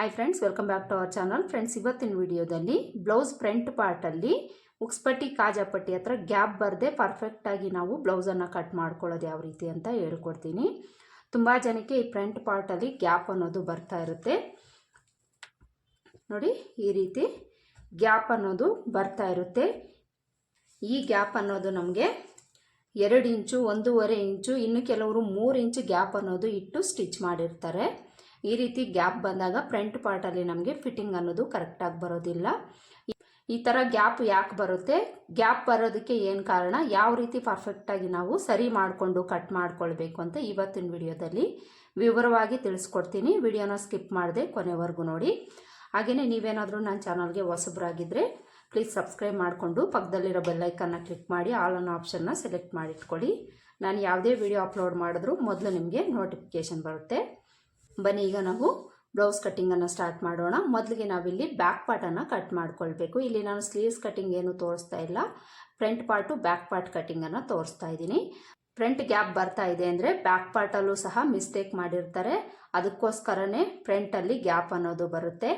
Hi friends welcome back to our channel friends ಇವತ್ತಿನ ವಿಡಿಯೋದಲ್ಲಿ blouse front ಪಾರ್ಟಲ್ಲಿ ಉಕ್ಸ್ಪಟ್ಟಿ ಕಾಜಾಪಟ್ಟಿ ಹತ್ರ gap ಬರದೆ ಪರ್ಫೆಕ್ಟಾಗಿ ನಾವು ಬ್ಲೌಸನ್ನು ಕಟ್ ಮಾಡ್ಕೊಳ್ಳೋದು ಯಾವ ರೀತಿ ಅಂತ ಹೇಳ್ಕೊಡ್ತೀನಿ. ತುಂಬ ಜನಕ್ಕೆ ಈ ಫ್ರಂಟ್ ಪಾರ್ಟಲ್ಲಿ ಗ್ಯಾಪ್ ಅನ್ನೋದು ಬರ್ತಾ ಇರುತ್ತೆ. ನೋಡಿ, ಈ ರೀತಿ ಗ್ಯಾಪ್ ಅನ್ನೋದು ಬರ್ತಾ ಇರುತ್ತೆ. ಈ ಗ್ಯಾಪ್ ಅನ್ನೋದು ನಮಗೆ ಎರಡು ಇಂಚು, ಒಂದೂವರೆ ಇಂಚು, ಇನ್ನು ಕೆಲವರು ಮೂರು ಇಂಚು ಗ್ಯಾಪ್ ಅನ್ನೋದು ಇಟ್ಟು ಸ್ಟಿಚ್ ಮಾಡಿರ್ತಾರೆ. ಈ ರೀತಿ ಗ್ಯಾಪ್ ಬಂದಾಗ ಫ್ರಂಟ್ ಪಾರ್ಟಲ್ಲಿ ನಮಗೆ ಫಿಟ್ಟಿಂಗ್ ಅನ್ನೋದು ಕರೆಕ್ಟಾಗಿ ಬರೋದಿಲ್ಲ. ಈ ಥರ ಗ್ಯಾಪ್ ಯಾಕೆ ಬರುತ್ತೆ? ಗ್ಯಾಪ್ ಬರೋದಕ್ಕೆ ಏನು ಕಾರಣ? ಯಾವ ರೀತಿ ಪರ್ಫೆಕ್ಟಾಗಿ ನಾವು ಸರಿ ಮಾಡಿಕೊಂಡು ಕಟ್ ಮಾಡ್ಕೊಳ್ಬೇಕು ಅಂತ ಇವತ್ತಿನ ವಿಡಿಯೋದಲ್ಲಿ ವಿವರವಾಗಿ ತಿಳಿಸ್ಕೊಡ್ತೀನಿ. ವಿಡಿಯೋನ ಸ್ಕಿಪ್ ಮಾಡದೆ ಕೊನೆವರೆಗೂ ನೋಡಿ. ಹಾಗೆಯೇ ನೀವೇನಾದರೂ ನನ್ನ ಚಾನಲ್ಗೆ ಹೊಸಬ್ರಾಗಿದ್ದರೆ ಪ್ಲೀಸ್ ಸಬ್ಸ್ಕ್ರೈಬ್ ಮಾಡಿಕೊಂಡು ಪಕ್ಕದಲ್ಲಿರೋ ಬೆಲ್ಲೈಕನ್ನ ಕ್ಲಿಕ್ ಮಾಡಿ, ಆಲ್ ಅನ್ನೋ ಆಪ್ಷನ್ನ ಸೆಲೆಕ್ಟ್ ಮಾಡಿಟ್ಕೊಳ್ಳಿ. ನಾನು ಯಾವುದೇ ವಿಡಿಯೋ ಅಪ್ಲೋಡ್ ಮಾಡಿದ್ರೂ ಮೊದಲು ನಿಮಗೆ ನೋಟಿಫಿಕೇಷನ್ ಬರುತ್ತೆ. ಬನ್ನಿ, ಈಗ ನಾವು ಬ್ಲೌಸ್ ಕಟ್ಟಿಂಗನ್ನು ಸ್ಟಾರ್ಟ್ ಮಾಡೋಣ. ಮೊದಲಿಗೆ ನಾವಿಲ್ಲಿ ಬ್ಯಾಕ್ ಪಾರ್ಟನ್ನು ಕಟ್ ಮಾಡ್ಕೊಳ್ಬೇಕು. ಇಲ್ಲಿ ನಾನು ಸ್ಲೀವ್ಸ್ ಕಟ್ಟಿಂಗ್ ಏನು ತೋರಿಸ್ತಾ ಇಲ್ಲ. ಫ್ರಂಟ್ ಪಾರ್ಟು ಬ್ಯಾಕ್ ಪಾರ್ಟ್ ಕಟ್ಟಿಂಗನ್ನು ತೋರಿಸ್ತಾ ಇದ್ದೀನಿ. ಫ್ರಂಟ್ ಗ್ಯಾಪ್ ಬರ್ತಾ ಇದೆ ಅಂದರೆ ಬ್ಯಾಕ್ ಪಾರ್ಟಲ್ಲೂ ಸಹ ಮಿಸ್ಟೇಕ್ ಮಾಡಿರ್ತಾರೆ. ಅದಕ್ಕೋಸ್ಕರನೇ ಫ್ರಂಟಲ್ಲಿ ಗ್ಯಾಪ್ ಅನ್ನೋದು ಬರುತ್ತೆ.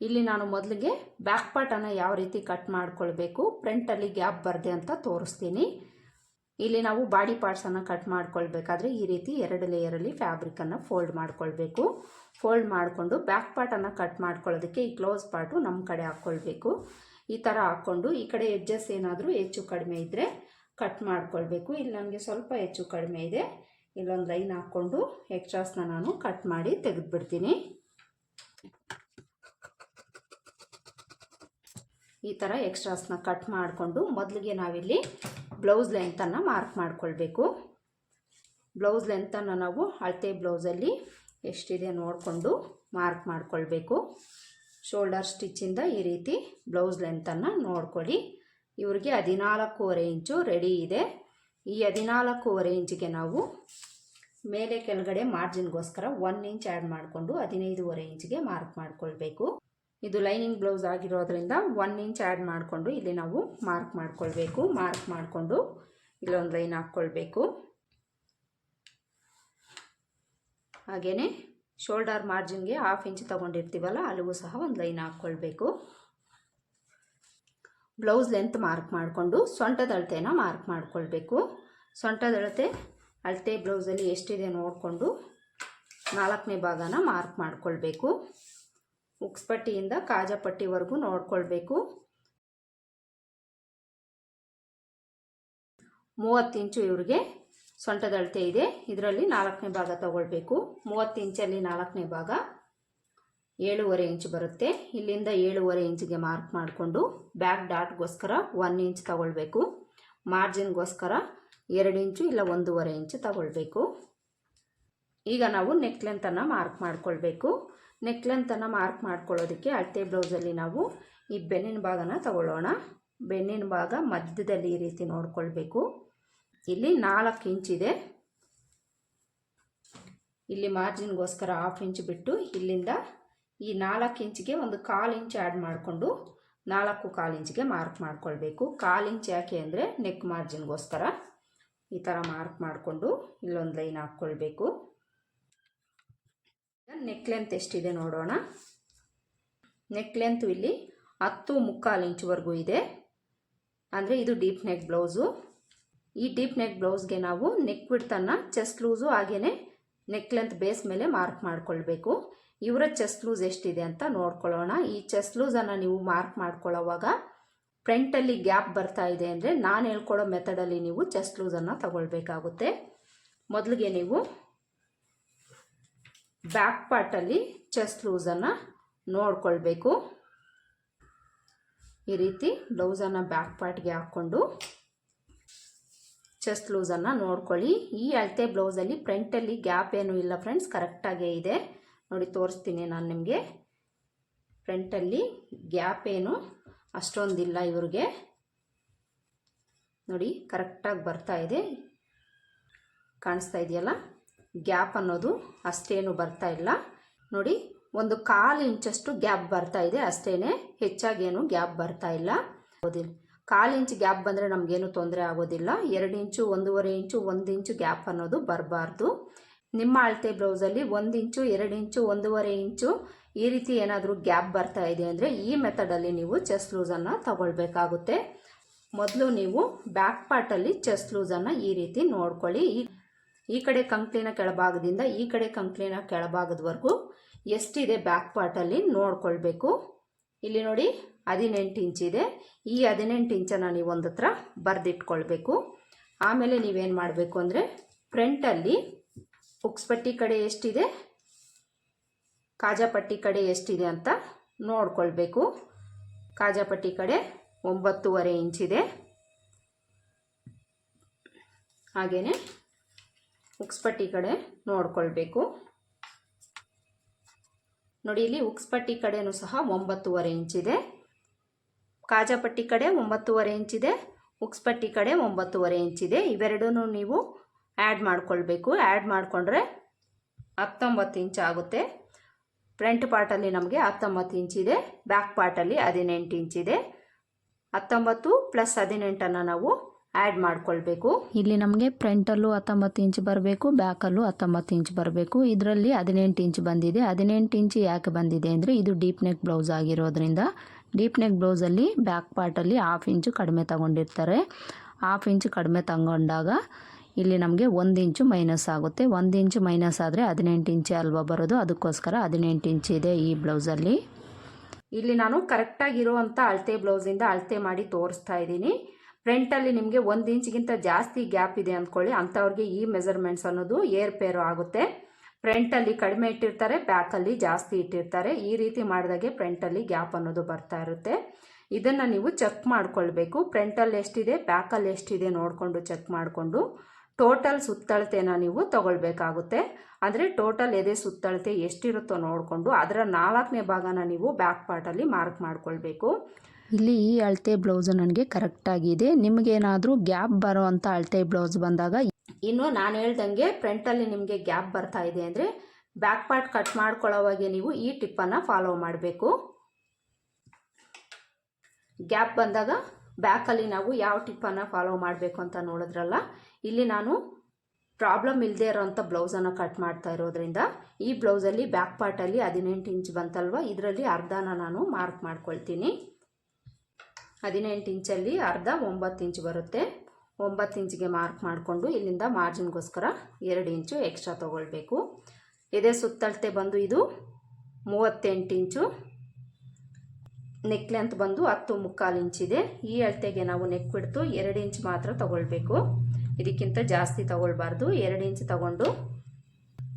ಇಲ್ಲಿ ನಾನು ಮೊದಲಿಗೆ ಬ್ಯಾಕ್ ಪಾರ್ಟನ್ನು ಯಾವ ರೀತಿ ಕಟ್ ಮಾಡ್ಕೊಳ್ಬೇಕು ಫ್ರಂಟಲ್ಲಿ ಗ್ಯಾಪ್ ಬರದೆ ಅಂತ ತೋರಿಸ್ತೀನಿ. ಇಲ್ಲಿ ನಾವು ಬಾಡಿ ಪಾರ್ಟ್ಸನ್ನು ಕಟ್ ಮಾಡ್ಕೊಳ್ಬೇಕಾದ್ರೆ ಈ ರೀತಿ ಎರಡು ಲೇಯರಲ್ಲಿ ಫ್ಯಾಬ್ರಿಕನ್ನು ಫೋಲ್ಡ್ ಮಾಡ್ಕೊಳ್ಬೇಕು. ಫೋಲ್ಡ್ ಮಾಡಿಕೊಂಡು ಬ್ಯಾಕ್ ಪಾರ್ಟನ್ನು ಕಟ್ ಮಾಡ್ಕೊಳ್ಳೋದಕ್ಕೆ ಈ ಕ್ಲೋಸ್ ಪಾರ್ಟು ನಮ್ಮ ಕಡೆ ಹಾಕ್ಕೊಳ್ಬೇಕು. ಈ ಥರ ಹಾಕ್ಕೊಂಡು ಈ ಕಡೆ ಎಡ್ಜಸ್ ಏನಾದರೂ ಹೆಚ್ಚು ಕಡಿಮೆ ಇದ್ದರೆ ಕಟ್ ಮಾಡ್ಕೊಳ್ಬೇಕು. ಇಲ್ಲಿ ನನಗೆ ಸ್ವಲ್ಪ ಹೆಚ್ಚು ಕಡಿಮೆ ಇದೆ. ಇಲ್ಲೊಂದು ಲೈನ್ ಹಾಕ್ಕೊಂಡು ಎಕ್ಸ್ಟ್ರಾಸ್ನ ನಾನು ಕಟ್ ಮಾಡಿ ತೆಗೆದುಬಿಡ್ತೀನಿ. ಈ ಥರ ಎಕ್ಸ್ಟ್ರಾಸ್ನ ಕಟ್ ಮಾಡಿಕೊಂಡು ಮೊದಲಿಗೆ ನಾವಿಲ್ಲಿ ಬ್ಲೌಸ್ ಲೆಂತನ್ನು ಮಾರ್ಕ್ ಮಾಡಿಕೊಳ್ಬೇಕು. ಬ್ಲೌಸ್ ಲೆಂತನ್ನು ನಾವು ಅಳತೆ ಬ್ಲೌಸಲ್ಲಿ ಎಷ್ಟಿದೆ ನೋಡಿಕೊಂಡು ಮಾರ್ಕ್ ಮಾಡಿಕೊಳ್ಬೇಕು. ಶೋಲ್ಡರ್ ಸ್ಟಿಚ್ಚಿಂದ ಈ ರೀತಿ ಬ್ಲೌಸ್ ಲೆಂತನ್ನು ನೋಡ್ಕೊಳ್ಳಿ. ಇವ್ರಿಗೆ ಹದಿನಾಲ್ಕೂವರೆ ಇಂಚು ರೆಡಿ ಇದೆ. ಈ ಹದಿನಾಲ್ಕೂವರೆ ಇಂಚಿಗೆ ನಾವು ಮೇಲೆ ಕೆಳಗಡೆ ಮಾರ್ಜಿನ್ಗೋಸ್ಕರ ಒನ್ ಇಂಚ್ ಆ್ಯಡ್ ಮಾಡಿಕೊಂಡು ಹದಿನೈದೂವರೆ ಇಂಚಿಗೆ ಮಾರ್ಕ್ ಮಾಡ್ಕೊಳ್ಬೇಕು. ಇದು ಲೈನಿಂಗ್ ಬ್ಲೌಸ್ ಆಗಿರೋದ್ರಿಂದ ಒನ್ ಇಂಚ್ ಆ್ಯಡ್ ಮಾಡಿಕೊಂಡು ಇಲ್ಲಿ ನಾವು ಮಾರ್ಕ್ ಮಾಡ್ಕೊಳ್ಬೇಕು. ಮಾರ್ಕ್ ಮಾಡಿಕೊಂಡು ಇಲ್ಲೊಂದು ಲೈನ್ ಹಾಕ್ಕೊಳ್ಬೇಕು. ಹಾಗೆಯೇ ಶೋಲ್ಡರ್ ಮಾರ್ಜಿನ್ಗೆ ಹಾಫ್ ಇಂಚ್ ತೊಗೊಂಡಿರ್ತೀವಲ್ಲ, ಅಲ್ಲಿಗೂ ಸಹ ಒಂದು ಲೈನ್ ಹಾಕ್ಕೊಳ್ಬೇಕು. ಬ್ಲೌಸ್ ಲೆಂತ್ ಮಾರ್ಕ್ ಮಾಡಿಕೊಂಡು ಸೊಂಟದ ಅಳತೆನ ಮಾರ್ಕ್ ಮಾಡಿಕೊಳ್ಬೇಕು. ಸೊಂಟದ ಅಳತೆ ಅಳತೆ ಬ್ಲೌಸಲ್ಲಿ ಎಷ್ಟಿದೆ ನೋಡಿಕೊಂಡು ನಾಲ್ಕನೇ ಭಾಗನ ಮಾರ್ಕ್ ಮಾಡ್ಕೊಳ್ಬೇಕು. ಉಕ್ಸ್ಪಟ್ಟಿಯಿಂದ ಕಾಜಪಟ್ಟಿವರೆಗೂ ನೋಡ್ಕೊಳ್ಬೇಕು. ಮೂವತ್ತು ಇಂಚು ಇವ್ರಿಗೆ ಸೊಂಟದ ಅಳತೆ ಇದೆ. ಇದರಲ್ಲಿ ನಾಲ್ಕನೇ ಭಾಗ ತಗೊಳ್ಬೇಕು. ಮೂವತ್ತು ಇಂಚಲ್ಲಿ ನಾಲ್ಕನೇ ಭಾಗ ಏಳುವರೆ ಇಂಚ್ ಬರುತ್ತೆ. ಇಲ್ಲಿಂದ ಏಳುವರೆ ಇಂಚಿಗೆ ಮಾರ್ಕ್ ಮಾಡಿಕೊಂಡು ಬ್ಯಾಕ್ ಡಾಟ್ಗೋಸ್ಕರ ಒನ್ ಇಂಚ್ ತಗೊಳ್ಬೇಕು. ಮಾರ್ಜಿನ್ಗೋಸ್ಕರ ಎರಡು ಇಂಚು ಇಲ್ಲ ಒಂದೂವರೆ ಇಂಚು ತಗೊಳ್ಬೇಕು. ಈಗ ನಾವು ನೆಕ್ಲೆಂತನ್ನು ಮಾರ್ಕ್ ಮಾಡ್ಕೊಳ್ಬೇಕು. ನೆಕ್ ಲೆಂತನ್ನು ಮಾರ್ಕ್ ಮಾಡ್ಕೊಳ್ಳೋದಕ್ಕೆ ಅಳತೆ ಬ್ಲೌಸಲ್ಲಿ ನಾವು ಈ ಬೆನ್ನಿನ ಭಾಗನ ತಗೊಳ್ಳೋಣ. ಬೆನ್ನಿನ ಭಾಗ ಮಧ್ಯದಲ್ಲಿ ಈ ರೀತಿ ನೋಡ್ಕೊಳ್ಬೇಕು. ಇಲ್ಲಿ ನಾಲ್ಕು ಇಂಚಿದೆ ಇಲ್ಲಿ ಮಾರ್ಜಿನ್ಗೋಸ್ಕರ ಹಾಫ್ ಇಂಚ್ ಬಿಟ್ಟು ಇಲ್ಲಿಂದ ಈ ನಾಲ್ಕು ಇಂಚಿಗೆ ಒಂದು ಕಾಲು ಇಂಚ್ ಆ್ಯಡ್ ಮಾಡಿಕೊಂಡು ನಾಲ್ಕು ಕಾಲು ಇಂಚಿಗೆ ಮಾರ್ಕ್ ಮಾಡ್ಕೊಳ್ಬೇಕು. ಕಾಲು ಇಂಚ್ ಯಾಕೆ ಅಂದರೆ ನೆಕ್ ಮಾರ್ಜಿನ್ಗೋಸ್ಕರ ಈ ಥರ ಮಾರ್ಕ್ ಮಾಡಿಕೊಂಡು ಇಲ್ಲೊಂದು ಲೈನ್ ಹಾಕ್ಕೊಳ್ಬೇಕು. ನೆಕ್ ಲೆಂತ್ ಎಷ್ಟಿದೆ ನೋಡೋಣ. ನೆಕ್ ಲೆಂತ್ ಇಲ್ಲಿ ಹತ್ತು ಮುಕ್ಕಾಲು ಇಂಚ್ವರೆಗೂ ಇದೆ. ಅಂದರೆ ಇದು ಡೀಪ್ ನೆಕ್ ಬ್ಲೌಸು ಈ ಡೀಪ್ ನೆಕ್ ಬ್ಲೌಸ್ಗೆ ನಾವು ನೆಕ್ ಬಿಡ್ತನ್ನು ಚೆಸ್ಟ್ ಲೂಸು ಹಾಗೆಯೇ ನೆಕ್ ಲೆಂತ್ ಬೇಸ್ ಮೇಲೆ ಮಾರ್ಕ್ ಮಾಡ್ಕೊಳ್ಬೇಕು. ಇವರ ಚೆಸ್ಟ್ ಲೂಸ್ ಎಷ್ಟಿದೆ ಅಂತ ನೋಡ್ಕೊಳ್ಳೋಣ. ಈ ಚೆಸ್ಟ್ ಲೂಸನ್ನು ನೀವು ಮಾರ್ಕ್ ಮಾಡ್ಕೊಳ್ಳೋವಾಗ ಫ್ರಂಟಲ್ಲಿ ಗ್ಯಾಪ್ ಬರ್ತಾ ಇದೆ ಅಂದರೆ ನಾನು ಹೇಳ್ಕೊಡೋ ಮೆಥಡಲ್ಲಿ ನೀವು ಚೆಸ್ಟ್ ಲೂಸನ್ನು ತಗೊಳ್ಬೇಕಾಗುತ್ತೆ. ಮೊದಲಿಗೆ ನೀವು ಬ್ಯಾಕ್ ಪಾರ್ಟಲ್ಲಿ ಚೆಸ್ಟ್ ಲೂಸನ್ನು ನೋಡ್ಕೊಳ್ಬೇಕು. ಈ ರೀತಿ ಬ್ಲೌಸನ್ನು ಬ್ಯಾಕ್ ಪಾರ್ಟ್ಗೆ ಹಾಕ್ಕೊಂಡು ಚೆಸ್ಟ್ ಲೂಸನ್ನು ನೋಡ್ಕೊಳ್ಳಿ. ಈ ಅಳತೆ ಬ್ಲೌಸಲ್ಲಿ ಫ್ರಂಟಲ್ಲಿ ಗ್ಯಾಪ್ ಏನೂ ಇಲ್ಲ ಫ್ರೆಂಡ್ಸ್ ಕರೆಕ್ಟಾಗೇ ಇದೆ. ನೋಡಿ, ತೋರಿಸ್ತೀನಿ ನಾನು ನಿಮಗೆ. ಫ್ರಂಟಲ್ಲಿ ಗ್ಯಾಪ್ ಏನು ಅಷ್ಟೊಂದಿಲ್ಲ ಇವ್ರಿಗೆ. ನೋಡಿ ಕರೆಕ್ಟಾಗಿ ಬರ್ತಾ ಇದೆ. ಕಾಣಿಸ್ತಾ ಇದೆಯಲ್ಲ? ಗ್ಯಾಪ್ ಅನ್ನೋದು ಅಷ್ಟೇನು ಬರ್ತಾ ಇಲ್ಲ. ನೋಡಿ, ಒಂದು ಕಾಲು ಇಂಚಷ್ಟು ಗ್ಯಾಪ್ ಬರ್ತಾ ಇದೆ. ಅಷ್ಟೇ ಹೆಚ್ಚಾಗೇನು ಗ್ಯಾಪ್ ಬರ್ತಾ ಇಲ್ಲ. ಆಗೋದಿಲ್ಲ. ಕಾಲು ಇಂಚ್ ಗ್ಯಾಪ್ ಬಂದರೆ ನಮಗೇನು ತೊಂದರೆ ಆಗೋದಿಲ್ಲ. ಎರಡು ಇಂಚು, ಒಂದೂವರೆ ಇಂಚು, ಒಂದು ಇಂಚು ಗ್ಯಾಪ್ ಅನ್ನೋದು ಬರಬಾರ್ದು. ನಿಮ್ಮ ಅಳತೆ ಬ್ಲೌಸಲ್ಲಿ ಒಂದು ಇಂಚು, ಎರಡು ಇಂಚು, ಒಂದೂವರೆ ಇಂಚು ಈ ರೀತಿ ಏನಾದರೂ ಗ್ಯಾಪ್ ಬರ್ತಾ ಇದೆ ಅಂದರೆ ಈ ಮೆಥಡಲ್ಲಿ ನೀವು ಚೆಸ್ ಲೂಸನ್ನು ತಗೊಳ್ಬೇಕಾಗುತ್ತೆ. ಮೊದಲು ನೀವು ಬ್ಯಾಕ್ ಪಾರ್ಟಲ್ಲಿ ಚೆಸ್ ಲೂಸನ್ನು ಈ ರೀತಿ ನೋಡ್ಕೊಳ್ಳಿ. ಈ ಕಡೆ ಕಂಕ್ಲಿನ ಕೆಳಭಾಗದಿಂದ ಈ ಕಡೆ ಕಂಕ್ಲಿನ ಕೆಳಭಾಗದವರೆಗೂ ಎಷ್ಟಿದೆ ಬ್ಯಾಕ್ ಪಾರ್ಟಲ್ಲಿ ನೋಡ್ಕೊಳ್ಬೇಕು. ಇಲ್ಲಿ ನೋಡಿ ಹದಿನೆಂಟು ಇಂಚಿದೆ ಈ ಹದಿನೆಂಟು ಇಂಚನ್ನು ನೀವು ಒಂದು ಹತ್ರ ಬರೆದಿಟ್ಕೊಳ್ಬೇಕು. ಆಮೇಲೆ ನೀವೇನು ಮಾಡಬೇಕು ಅಂದರೆ ಫ್ರಂಟಲ್ಲಿ ಉಕ್ಸ್ಪಟ್ಟಿ ಕಡೆ ಎಷ್ಟಿದೆ ಕಾಜಾಪಟ್ಟಿ ಕಡೆ ಎಷ್ಟಿದೆ ಅಂತ ನೋಡ್ಕೊಳ್ಬೇಕು. ಕಾಜಾಪಟ್ಟಿ ಕಡೆ ಒಂಬತ್ತೂವರೆ ಇಂಚಿದೆ ಹಾಗೆಯೇ ಉಕ್ಸ್ಪಟ್ಟಿ ಕಡೆ ನೋಡ್ಕೊಳ್ಬೇಕು. ನೋಡಿ, ಇಲ್ಲಿ ಉಕ್ಸ್ಪಟ್ಟಿ ಕಡೆಯೂ ಸಹ ಒಂಬತ್ತೂವರೆ ಇಂಚಿದೆ ಕಾಜಾಪಟ್ಟಿ ಕಡೆ ಒಂಬತ್ತೂವರೆ ಇಂಚಿದೆ ಉಕ್ಸ್ಪಟ್ಟಿ ಕಡೆ ಒಂಬತ್ತೂವರೆ ಇಂಚಿದೆ ಇವೆರಡೂ ನೀವು ಆ್ಯಡ್ ಮಾಡ್ಕೊಳ್ಬೇಕು. ಆ್ಯಡ್ ಮಾಡಿಕೊಂಡ್ರೆ ಹತ್ತೊಂಬತ್ತು ಇಂಚ್ ಆಗುತ್ತೆ. ಫ್ರಂಟ್ ಪಾರ್ಟಲ್ಲಿ ನಮಗೆ ಹತ್ತೊಂಬತ್ತು ಇಂಚಿದೆ ಬ್ಯಾಕ್ ಪಾರ್ಟಲ್ಲಿ ಹದಿನೆಂಟು ಇಂಚಿದೆ ಹತ್ತೊಂಬತ್ತು ಪ್ಲಸ್ ಹದಿನೆಂಟನ್ನು ನಾವು ಆ್ಯಡ್ ಮಾಡ್ಕೊಳ್ಬೇಕು. ಇಲ್ಲಿ ನಮಗೆ ಫ್ರಂಟಲ್ಲೂ ಹತ್ತೊಂಬತ್ತು ಇಂಚ್ ಬರಬೇಕು ಬ್ಯಾಕಲ್ಲೂ ಹತ್ತೊಂಬತ್ತು ಇಂಚ್ ಬರಬೇಕು. ಇದರಲ್ಲಿ ಹದಿನೆಂಟು ಇಂಚ್ ಬಂದಿದೆ. ಹದಿನೆಂಟು ಇಂಚ್ ಯಾಕೆ ಬಂದಿದೆ ಅಂದರೆ ಇದು ಡೀಪ್ ನೆಕ್ ಬ್ಲೌಸ್ ಆಗಿರೋದ್ರಿಂದ. ಡೀಪ್ ನೆಕ್ ಬ್ಲೌಸಲ್ಲಿ ಬ್ಯಾಕ್ ಪಾರ್ಟಲ್ಲಿ ಹಾಫ್ ಇಂಚು ಕಡಿಮೆ ತಗೊಂಡಿರ್ತಾರೆ. ಹಾಫ್ ಇಂಚು ಕಡಿಮೆ ತಗೊಂಡಾಗ ಇಲ್ಲಿ ನಮಗೆ ಒಂದು ಇಂಚು ಮೈನಸ್ ಆಗುತ್ತೆ. ಒಂದು ಇಂಚು ಮೈನಸ್ ಆದರೆ ಹದಿನೆಂಟು ಇಂಚೆ ಅಲ್ವಾ ಬರೋದು? ಅದಕ್ಕೋಸ್ಕರ ಹದಿನೆಂಟು ಇಂಚ್ ಇದೆ ಈ ಬ್ಲೌಸಲ್ಲಿ ಇಲ್ಲಿ ನಾನು ಕರೆಕ್ಟಾಗಿರುವಂಥ ಅಳತೆ ಬ್ಲೌಸಿಂದ ಅಳತೆ ಮಾಡಿ ತೋರಿಸ್ತಾ ಇದ್ದೀನಿ. ಫ್ರಂಟಲ್ಲಿ ನಿಮಗೆ ಒಂದು ಇಂಚ್ಗಿಂತ ಜಾಸ್ತಿ ಗ್ಯಾಪ್ ಇದೆ ಅಂದ್ಕೊಳ್ಳಿ. ಅಂಥವ್ರಿಗೆ ಈ ಮೆಜರ್ಮೆಂಟ್ಸ್ ಅನ್ನೋದು ಏರ್ ಪೇರು ಆಗುತ್ತೆ. ಫ್ರಂಟಲ್ಲಿ ಕಡಿಮೆ ಇಟ್ಟಿರ್ತಾರೆ ಬ್ಯಾಕಲ್ಲಿ ಜಾಸ್ತಿ ಇಟ್ಟಿರ್ತಾರೆ. ಈ ರೀತಿ ಮಾಡಿದಾಗೆ ಫ್ರಂಟಲ್ಲಿ ಗ್ಯಾಪ್ ಅನ್ನೋದು ಬರ್ತಾ ಇರುತ್ತೆ. ಇದನ್ನು ನೀವು ಚೆಕ್ ಮಾಡ್ಕೊಳ್ಬೇಕು. ಫ್ರಂಟಲ್ಲಿ ಎಷ್ಟಿದೆ ಬ್ಯಾಕಲ್ಲಿ ಎಷ್ಟಿದೆ ನೋಡಿಕೊಂಡು ಚೆಕ್ ಮಾಡಿಕೊಂಡು. ಟೋಟಲ್ ಸುತ್ತಳತೆನ ನೀವು ತಗೊಳ್ಬೇಕಾಗುತ್ತೆ. ಅಂದರೆ ಟೋಟಲ್ ಎದೆ ಸುತ್ತಳತೆ ಎಷ್ಟಿರುತ್ತೋ ನೋಡಿಕೊಂಡು, ಅದರ ನಾಲ್ಕನೇ ಭಾಗನ ನೀವು ಬ್ಯಾಕ್ ಪಾರ್ಟಲ್ಲಿ ಮಾರ್ಕ್ ಮಾಡ್ಕೊಳ್ಬೇಕು. ಇಲ್ಲಿ ಈ ಅಳತೆ ಬ್ಲೌಸು ನನಗೆ ಕರೆಕ್ಟಾಗಿದೆ ನಿಮಗೇನಾದರೂ ಗ್ಯಾಪ್ ಬರೋ ಅಂಥ ಅಳತೆ ಬ್ಲೌಸ್ ಬಂದಾಗ ಇನ್ನು ನಾನು ಹೇಳ್ದಂಗೆ ಫ್ರಂಟಲ್ಲಿ ನಿಮಗೆ ಗ್ಯಾಪ್ ಬರ್ತಾ ಇದೆ ಅಂದರೆ ಬ್ಯಾಕ್ ಪಾರ್ಟ್ ಕಟ್ ಮಾಡ್ಕೊಳ್ಳೋವಾಗೆ ನೀವು ಈ ಟಿಪ್ಪನ್ನು ಫಾಲೋ ಮಾಡಬೇಕು. ಗ್ಯಾಪ್ ಬಂದಾಗ ಬ್ಯಾಕಲ್ಲಿ ನಾವು ಯಾವ ಟಿಪ್ಪನ್ನು ಫಾಲೋ ಮಾಡಬೇಕು ಅಂತ ನೋಡಿದ್ರಲ್ಲ, ಇಲ್ಲಿ ನಾನು ಪ್ರಾಬ್ಲಮ್ ಇಲ್ಲದೆ ಇರೋವಂಥ ಬ್ಲೌಸನ್ನು ಕಟ್ ಮಾಡ್ತಾ ಇರೋದ್ರಿಂದ ಈ ಬ್ಲೌಸಲ್ಲಿ ಬ್ಯಾಕ್ ಪಾರ್ಟಲ್ಲಿ ಹದಿನೆಂಟು ಇಂಚ್ ಬಂತಲ್ವ, ಇದರಲ್ಲಿ ಅರ್ಧನ ನಾನು ಮಾರ್ಕ್ ಮಾಡ್ಕೊಳ್ತೀನಿ. ಹದಿನೆಂಟು ಇಂಚಲ್ಲಿ ಅರ್ಧ, ಒಂಬತ್ತು ಇಂಚ್ ಬರುತ್ತೆ. ಒಂಬತ್ತು ಇಂಚಿಗೆ ಮಾರ್ಕ್ ಮಾಡಿಕೊಂಡು ಇಲ್ಲಿಂದ ಮಾರ್ಜಿನ್ಗೋಸ್ಕರ ಎರಡು ಇಂಚು ಎಕ್ಸ್ಟ್ರಾ ತೊಗೊಳ್ಬೇಕು. ಎದೆ ಸುತ್ತಳತೆ ಬಂದು ಇದು ಮೂವತ್ತೆಂಟು ಇಂಚು. ನೆಕ್ ಲೆಂತ್ ಬಂದು ಹತ್ತು ಮುಕ್ಕಾಲು ಇಂಚಿದೆ ಈ ಅಳತೆಗೆ ನಾವು ನೆಕ್ ಬಿಡ್ತು ಎರಡು ಇಂಚ್ ಮಾತ್ರ ತಗೊಳ್ಬೇಕು. ಇದಕ್ಕಿಂತ ಜಾಸ್ತಿ ತಗೊಳ್ಬಾರ್ದು. ಎರಡು ಇಂಚ್ ತಗೊಂಡು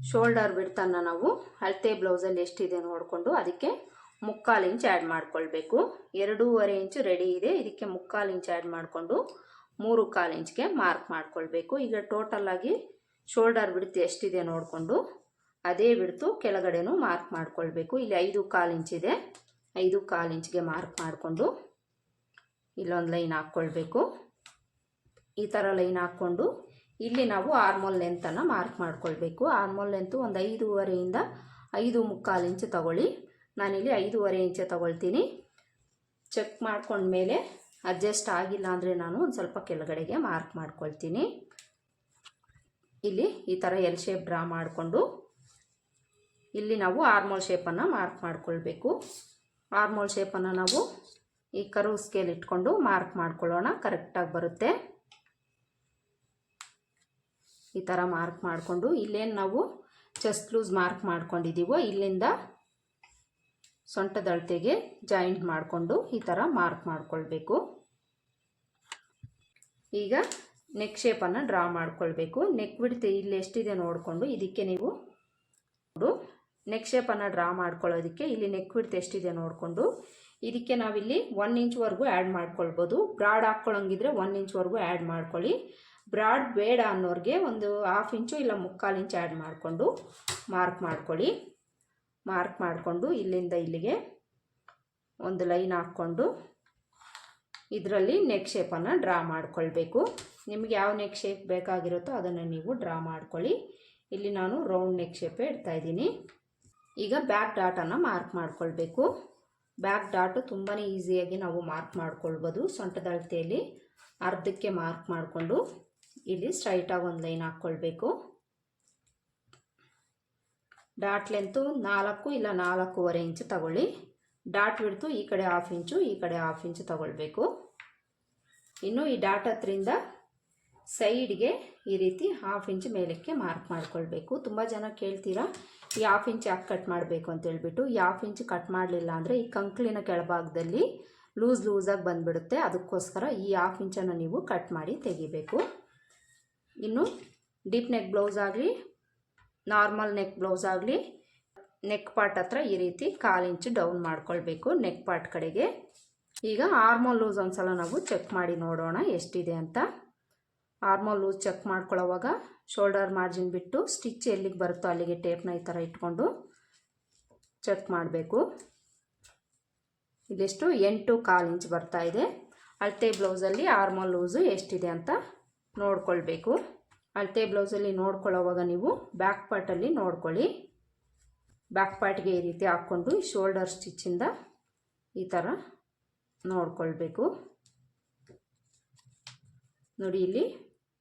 ಶೋಲ್ಡರ್ ಬಿಡ್ತನ್ನು ನಾವು ಅಳತೆ ಬ್ಲೌಸಲ್ಲಿ ಎಷ್ಟಿದೆ ನೋಡಿಕೊಂಡು ಅದಕ್ಕೆ ಮುಕ್ಕಾಲು ಇಂಚ್ ಆ್ಯಡ್ ಮಾಡ್ಕೊಳ್ಬೇಕು. ಎರಡೂವರೆ ಇಂಚು ರೆಡಿ ಇದೆ. ಇದಕ್ಕೆ ಮುಕ್ಕಾಲು ಇಂಚ್ ಆ್ಯಡ್ ಮಾಡಿಕೊಂಡು ಮೂರು ಕಾಲು ಇಂಚ್ಗೆ ಮಾರ್ಕ್ ಮಾಡ್ಕೊಳ್ಬೇಕು. ಈಗ ಟೋಟಲ್ ಆಗಿ ಶೋಲ್ಡರ್ ಬಿಡ್ತು ಎಷ್ಟಿದೆ ನೋಡಿಕೊಂಡು ಅದೇ ಬಿಡ್ತು ಕೆಳಗಡೆನೂ ಮಾರ್ಕ್ ಮಾಡ್ಕೊಳ್ಬೇಕು. ಇಲ್ಲಿ ಐದು ಕಾಲು ಇಂಚಿದೆ ಐದು ಕಾಲು ಇಂಚ್ಗೆ ಮಾರ್ಕ್ ಮಾಡಿಕೊಂಡು ಇಲ್ಲೊಂದು ಲೈನ್ ಹಾಕ್ಕೊಳ್ಬೇಕು. ಈ ಥರ ಲೈನ್ ಹಾಕ್ಕೊಂಡು ಇಲ್ಲಿ ನಾವು ಆರ್ಮೋಲ್ ಲೆಂತನ್ನು ಮಾರ್ಕ್ ಮಾಡ್ಕೊಳ್ಬೇಕು. ಆರ್ಮೋಲ್ ಲೆಂತು ಒಂದು ಐದೂವರೆಯಿಂದ ಐದು ಮುಕ್ಕಾಲು ಇಂಚು ತಗೊಳ್ಳಿ. ನಾನಿಲ್ಲಿ ಐದೂವರೆ ಇಂಚೆ ತಗೊಳ್ತೀನಿ. ಚೆಕ್ ಮಾಡ್ಕೊಂಡ್ಮೇಲೆ ಅಡ್ಜಸ್ಟ್ ಆಗಿಲ್ಲ ಅಂದರೆ ನಾನು ಒಂದು ಸ್ವಲ್ಪ ಕೆಳಗಡೆಗೆ ಮಾರ್ಕ್ ಮಾಡ್ಕೊಳ್ತೀನಿ. ಇಲ್ಲಿ ಈ ಥರ ಎಲ್ ಶೇಪ್ ಡ್ರಾ ಮಾಡಿಕೊಂಡು ಇಲ್ಲಿ ನಾವು ಆರ್ಮೋಲ್ ಶೇಪನ್ನು ಮಾರ್ಕ್ ಮಾಡ್ಕೊಳ್ಬೇಕು. ಆರ್ಮೋಲ್ ಶೇಪನ್ನು ನಾವು ಈ ಕರು ಸ್ಕೇಲ್ ಇಟ್ಕೊಂಡು ಮಾರ್ಕ್ ಮಾಡ್ಕೊಳ್ಳೋಣ ಕರೆಕ್ಟಾಗಿ ಬರುತ್ತೆ. ಈ ಥರ ಮಾರ್ಕ್ ಮಾಡಿಕೊಂಡು ಇಲ್ಲೇನು ನಾವು ಚೆಸ್ಟ್ ಲೂಸ್ ಮಾರ್ಕ್ ಮಾಡ್ಕೊಂಡಿದ್ದೀವೋ ಇಲ್ಲಿಂದ ಸೊಂಟದಳತೆಗೆ ಜಾಯಿಂಟ್ ಮಾಡಿಕೊಂಡು ಈ ಥರ ಮಾರ್ಕ್ ಮಾಡಿಕೊಳ್ಬೇಕು. ಈಗ ನೆಕ್ ಶೇಪನ್ನು ಡ್ರಾ ಮಾಡಿಕೊಳ್ಬೇಕು. ನೆಕ್ ಬಿಡ್ತು ಇಲ್ಲಿ ಎಷ್ಟಿದೆ ನೋಡಿಕೊಂಡು ಇದಕ್ಕೆ ನೀವು ನೆಕ್ ಶೇಪನ್ನು ಡ್ರಾ ಮಾಡ್ಕೊಳ್ಳೋದಕ್ಕೆ ಇಲ್ಲಿ ನೆಕ್ ಬಿಡ್ತು ಎಷ್ಟಿದೆ ನೋಡಿಕೊಂಡು ಇದಕ್ಕೆ ನಾವಿಲ್ಲಿ ಒನ್ ಇಂಚ್ವರೆಗೂ ಆ್ಯಡ್ ಮಾಡ್ಕೊಳ್ಬೋದು. ಬ್ರಾಡ್ ಹಾಕ್ಕೊಳ್ಳೋಂಗಿದ್ರೆ ಒನ್ ಇಂಚ್ವರೆಗೂ ಆ್ಯಡ್ ಮಾಡ್ಕೊಳ್ಳಿ. ಬ್ರಾಡ್ ಬೇಡ ಅನ್ನೋರಿಗೆ ಒಂದು ಹಾಫ್ ಇಂಚು ಇಲ್ಲ ಮುಕ್ಕಾಲು ಇಂಚು ಆ್ಯಡ್ ಮಾಡಿಕೊಂಡು ಮಾರ್ಕ್ ಮಾಡ್ಕೊಳ್ಳಿ. ಮಾರ್ಕ್ ಮಾಡಿಕೊಂಡು ಇಲ್ಲಿಂದ ಇಲ್ಲಿಗೆ ಒಂದು ಲೈನ್ ಹಾಕ್ಕೊಂಡು ಇದರಲ್ಲಿ ನೆಕ್ ಶೇಪನ್ನು ಡ್ರಾ ಮಾಡಿಕೊಳ್ಬೇಕು. ನಿಮಗೆ ಯಾವ ನೆಕ್ ಶೇಪ್ ಬೇಕಾಗಿರುತ್ತೋ ಅದನ್ನು ನೀವು ಡ್ರಾ ಮಾಡ್ಕೊಳ್ಳಿ. ಇಲ್ಲಿ ನಾನು ರೌಂಡ್ ನೆಕ್ ಶೇಪೇ ಇಡ್ತಾಯಿದ್ದೀನಿ ಈಗ ಬ್ಯಾಕ್ ಡಾಟನ್ನು ಮಾರ್ಕ್ ಮಾಡಿಕೊಳ್ಬೇಕು. ಬ್ಯಾಕ್ ಡಾಟು ತುಂಬಾ ಈಸಿಯಾಗಿ ನಾವು ಮಾರ್ಕ್ ಮಾಡ್ಕೊಳ್ಬೋದು. ಸೊಂಟದಳತೆಯಲ್ಲಿ ಅರ್ಧಕ್ಕೆ ಮಾರ್ಕ್ ಮಾಡಿಕೊಂಡು ಇಲ್ಲಿ ಸ್ಟ್ರೈಟಾಗಿ ಒಂದು ಲೈನ್ ಹಾಕ್ಕೊಳ್ಬೇಕು. ಡಾಟ್ ಲೆಂತು ನಾಲ್ಕು ಇಲ್ಲ ನಾಲ್ಕೂವರೆ ಇಂಚು ತಗೊಳ್ಳಿ. ಡಾಟ್ ಬಿಡ್ತು ಈ ಕಡೆ ಹಾಫ್ ಇಂಚು, ಈ ಕಡೆ ಹಾಫ್ ಇಂಚು ತಗೊಳ್ಬೇಕು. ಇನ್ನು ಈ ಡಾಟ್ ಹತ್ರಿಂದ ಸೈಡ್ಗೆ ಈ ರೀತಿ ಹಾಫ್ ಇಂಚ್ ಮೇಲಕ್ಕೆ ಮಾರ್ಕ್ ಮಾಡ್ಕೊಳ್ಬೇಕು. ತುಂಬ ಜನ ಕೇಳ್ತೀರಾ, ಈ ಹಾಫ್ ಇಂಚ್ ಯಾಕೆ ಕಟ್ ಮಾಡಬೇಕು ಅಂತ ಹೇಳ್ಬಿಟ್ಟು. ಈ ಹಾಫ್ ಇಂಚ್ ಕಟ್ ಮಾಡಲಿಲ್ಲ ಅಂದರೆ ಈ ಕಂಕ್ಳಿನ ಕೆಳಭಾಗದಲ್ಲಿ ಲೂಸ್ ಲೂಸಾಗಿ ಬಂದುಬಿಡುತ್ತೆ. ಅದಕ್ಕೋಸ್ಕರ ಈ ಹಾಫ್ ಇಂಚನ್ನು ನೀವು ಕಟ್ ಮಾಡಿ ತೆಗಿಬೇಕು. ಇನ್ನು ಡೀಪ್ ನೆಕ್ ಬ್ಲೌಸ್ ಆಗಲಿ ನಾರ್ಮಲ್ ನೆಕ್ ಬ್ಲೌಸ್ ಆಗಲಿ, ನೆಕ್ ಪಾರ್ಟ್ ಹತ್ರ ಈ ರೀತಿ ಕಾಲು ಇಂಚು ಡೌನ್ ಮಾಡ್ಕೊಳ್ಬೇಕು ನೆಕ್ ಪಾರ್ಟ್ ಕಡೆಗೆ. ಈಗ ಆರ್ಮೋಲ್ ಲೂಸ್ ಒಂದ್ಸಲ ನಾವು ಚೆಕ್ ಮಾಡಿ ನೋಡೋಣ ಎಷ್ಟಿದೆ ಅಂತ. ಆರ್ಮೋಲ್ ಲೂಸ್ ಚೆಕ್ ಮಾಡ್ಕೊಳ್ಳೋವಾಗ ಶೋಲ್ಡರ್ ಮಾರ್ಜಿನ್ ಬಿಟ್ಟು ಸ್ಟಿಚ್ ಎಲ್ಲಿಗೆ ಬರುತ್ತೋ ಅಲ್ಲಿಗೆ ಟೇಪ್ನ ಈ ಥರ ಇಟ್ಕೊಂಡು ಚೆಕ್ ಮಾಡಬೇಕು. ಇದೆಷ್ಟು ಎಂಟು ಕಾಲು ಇಂಚ್ ಬರ್ತಾ ಇದೆ. ಅಳತೆ ಬ್ಲೌಸಲ್ಲಿ ಆರ್ಮಲ್ ಲೂಸು ಎಷ್ಟಿದೆ ಅಂತ ನೋಡ್ಕೊಳ್ಬೇಕು. ಅಳತೆ ಬ್ಲೌಸಲ್ಲಿ ನೋಡ್ಕೊಳ್ಳೋವಾಗ ನೀವು ಬ್ಯಾಕ್ ಪಾರ್ಟಲ್ಲಿ ನೋಡ್ಕೊಳ್ಳಿ. ಬ್ಯಾಕ್ ಪಾರ್ಟ್ಗೆ ಈ ರೀತಿ ಹಾಕ್ಕೊಂಡು ಶೋಲ್ಡರ್ ಸ್ಟಿಚ್ಚಿಂದ ಈ ಥರ ನೋಡ್ಕೊಳ್ಬೇಕು. ನೋಡಿ, ಇಲ್ಲಿ